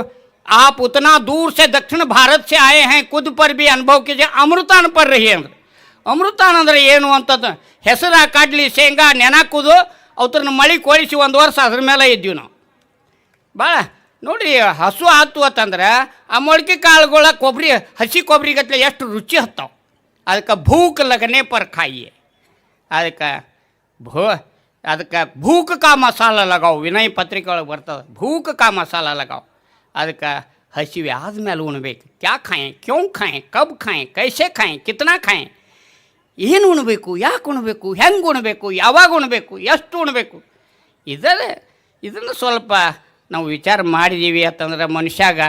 आप उतना दूर से दक्षिण भारत से आए हैं खुद पर भी अनुभव कीजिए अमृतान पर रही ಅಂದ್ರೆ ಅಮೃತಾನ ಅಂದ್ರೆ ಏನು ಅಂತದ್ದು ಹೆಸರ ಕಡ್ಲಿ ಶೇಂಗಾ ನೆನಾಕುದು ಅವ್ರನ್ನ ಮಳೆ ಕೊಳಿಸಿ ಒಂದು ವರ್ಷ ಅದ್ರ ಮೇಲೆ ಇದ್ದೀವಿ ನಾವು ಭಾಳ ನೋಡ್ರಿ ಹಸು ಆತು ಅಂತಂದ್ರೆ ಆ ಮೊಳಕೆ ಕಾಳುಗಳ ಕೊಬ್ಬರಿ ಹಸಿ ಕೊಬ್ಬರಿ ಗಟ್ಲೆ ಎಷ್ಟು ರುಚಿ ಹತ್ತಾವ ಅದಕ್ಕೆ ಭೂಕ್ ಲಗನೆ ಪರ್ ಖಾಯಿಯೆ ಅದಕ್ಕೆ ಭೂ ಅದಕ್ಕೆ ಭೂಕ್ ಕಾ ಮಸಾಲ ಲಗಾವ್ ವಿನಯ್ ಪತ್ರಿಕೆ ಒಳಗೆ ಬರ್ತದೆ ಭೂಕ್ ಕಾ ಮಸಾಲ ಲಗಾವ್ ಅದಕ್ಕೆ ಹಸಿವೆ ಆದಮೇಲೆ ಉಣ್ಬೇಕು. ಕ್ಯಾ ಖಾಯೆ? ಕ್ಯೋ ಖಾಯೆ? ಕಬ್ ಖಾಯೆ? ಕೈಸೆ ಖಾಯೆ? ಕಿತ್ನಾ ಖಾಯೆ? ಏನು ಉಣಬೇಕು? ಯಾಕೆ ಉಣ್ಬೇಕು? ಹೆಂಗೆ ಉಣ್ಬೇಕು? ಯಾವಾಗ ಉಣಬೇಕು? ಎಷ್ಟು ಉಣಬೇಕು? ಇದರ, ಇದನ್ನು ಸ್ವಲ್ಪ ನಾವು ವಿಚಾರ ಮಾಡಿದ್ದೀವಿ ಅಂತಂದ್ರೆ ಮನುಷ್ಯಾಗ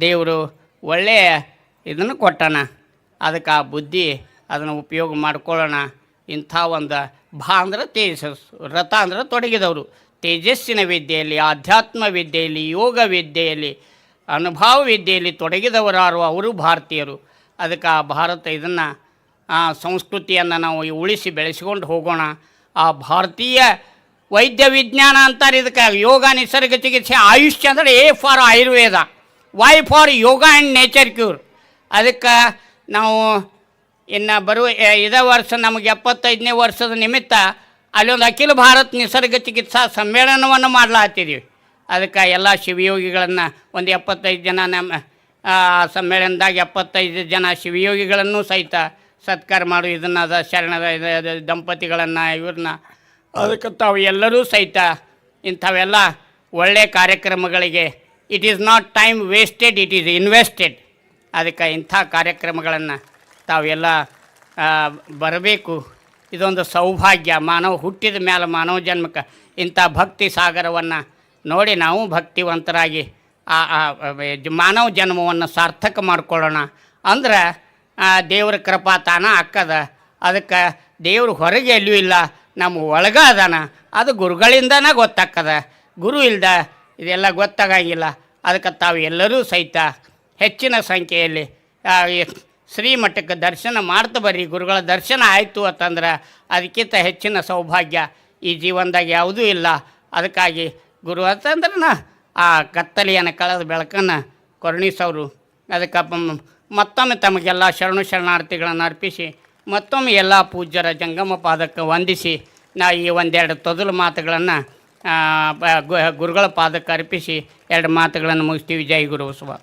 ದೇವರು ಒಳ್ಳೆಯ ಇದನ್ನು ಕೊಟ್ಟಣ ಅದಕ್ಕೆ ಆ ಬುದ್ಧಿ ಅದನ್ನು ಉಪಯೋಗ ಮಾಡ್ಕೊಳ್ಳೋಣ. ಇಂಥ ಒಂದು ಭಾ ಅಂದ್ರೆ ತೇಜಸ್ ರಥ ಅಂದ್ರೆ ತೊಡಗಿದವರು. ತೇಜಸ್ಸಿನ ವಿದ್ಯೆಯಲ್ಲಿ, ಆಧ್ಯಾತ್ಮ ವಿದ್ಯೆಯಲ್ಲಿ, ಯೋಗ ವಿದ್ಯೆಯಲ್ಲಿ ಅನುಭವ ವಿದ್ಯೆಯಲ್ಲಿ ತೊಡಗಿದವರಾರು ಅವರು ಭಾರತೀಯರು. ಅದಕ್ಕೆ ಆ ಭಾರತ ಇದನ್ನು, ಆ ಸಂಸ್ಕೃತಿಯನ್ನು ನಾವು ಉಳಿಸಿ ಬೆಳೆಸ್ಕೊಂಡು ಹೋಗೋಣ. ಆ ಭಾರತೀಯ ವೈದ್ಯ ವಿಜ್ಞಾನ ಅಂತಾರೆ ಇದಕ್ಕೆ ಯೋಗ ನಿಸರ್ಗ ಚಿಕಿತ್ಸೆ, ಆಯುಷ್ಯ ಅಂದರೆ A for Ayurveda Y for yoga and nature cure ಅದಕ್ಕೆ ನಾವು ಇನ್ನು ಬರುವ ಇದೇ ವರ್ಷ ನಮಗೆ ಎಪ್ಪತ್ತೈದನೇ ವರ್ಷದ ನಿಮಿತ್ತ ಅಲ್ಲೊಂದು ಅಖಿಲ ಭಾರತ್ ನಿಸರ್ಗ ಚಿಕಿತ್ಸಾ ಸಮ್ಮೇಳನವನ್ನು ಮಾಡ್ಲಾತ್ತಿದ್ದೀವಿ ಅದಕ್ಕೆ ಎಲ್ಲ ಶಿವಯೋಗಿಗಳನ್ನು ಒಂದು ಎಪ್ಪತ್ತೈದು ಜನ ನಮ್ಮ ಸಮ್ಮೇಳನದಾಗ ಎಪ್ಪತ್ತೈದು ಜನ ಶಿವಯೋಗಿಗಳನ್ನು ಸಹಿತ ಸತ್ಕಾರ ಮಾಡು, ಇದನ್ನು ಅದ ಶರಣದ ಇದು ಇದ ದಂಪತಿಗಳನ್ನು, ಇವ್ರನ್ನ. ಅದಕ್ಕೆ ತಾವು ಎಲ್ಲರೂ ಸಹಿತ ಇಂಥವೆಲ್ಲ ಒಳ್ಳೆಯ ಕಾರ್ಯಕ್ರಮಗಳಿಗೆ it is not time wasted it is invested ಅದಕ್ಕೆ ಇಂಥ ಕಾರ್ಯಕ್ರಮಗಳನ್ನು ತಾವೆಲ್ಲ ಬರಬೇಕು. ಇದೊಂದು ಸೌಭಾಗ್ಯ, ಮಾನವ ಹುಟ್ಟಿದ ಮೇಲೆ ಮಾನವ ಜನ್ಮಕ್ಕೆ ಇಂಥ ಭಕ್ತಿ ಸಾಗರವನ್ನು ನೋಡಿ ನಾವು ಭಕ್ತಿವಂತರಾಗಿ ಆ ಮಾನವ ಜನ್ಮವನ್ನು ಸಾರ್ಥಕ ಮಾಡ್ಕೊಳ್ಳೋಣ. ಅಂದ್ರೆ ದೇವ್ರ ಕೃಪಾ ತಾನ ಅಕ್ಕದ. ಅದಕ್ಕೆ ದೇವ್ರ ಹೊರಗೆ ಎಲ್ಲೂ ಇಲ್ಲ, ನಮ್ಮ ಒಳಗ ಅದಾನ ಅದು ಗುರುಗಳಿಂದನೇ ಗೊತ್ತಾಕ್ಕದ ಗುರು ಇಲ್ದ ಇದೆಲ್ಲ ಗೊತ್ತಾಗಂಗಿಲ್ಲ. ಅದಕ್ಕೆ ತಾವು ಎಲ್ಲರೂ ಸಹಿತ ಹೆಚ್ಚಿನ ಸಂಖ್ಯೆಯಲ್ಲಿ ಶ್ರೀಮಠಕ್ಕೆ ದರ್ಶನ ಮಾಡ್ತಾ ಬರ್ರಿ. ಗುರುಗಳ ದರ್ಶನ ಆಯಿತು ಅಂತಂದ್ರೆ ಅದಕ್ಕಿಂತ ಹೆಚ್ಚಿನ ಸೌಭಾಗ್ಯ ಈ ಜೀವನದಾಗ ಯಾವುದೂ ಇಲ್ಲ. ಅದಕ್ಕಾಗಿ ಗುರು ಅಂತಂದ್ರೆ ಆ ಕತ್ತಲೆಯನ್ನು ಕಳೆದ ಬೆಳಕನ್ನು ಕರುಣಿಸೋರು. ಅದಕ್ಕೆ ಪ- ಮತ್ತೊಮ್ಮೆ ತಮಗೆಲ್ಲ ಶರಣು ಶರಣಾರ್ಥಿಗಳನ್ನು ಅರ್ಪಿಸಿ, ಮತ್ತೊಮ್ಮೆ ಎಲ್ಲ ಪೂಜ್ಯರ ಜಂಗಮ ಪಾದಕ್ಕೆ ವಂದಿಸಿ, ನಾ ಈ ಒಂದೆರಡು ತೊದಲು ಮಾತುಗಳನ್ನು ಗುರುಗಳ ಪಾದಕ್ಕೆ ಅರ್ಪಿಸಿ, ಎರಡು ಮಾತುಗಳನ್ನು ಮುಗಿಸ್ತೀವಿ. ಜೈ ಗುರು ಬಸವ.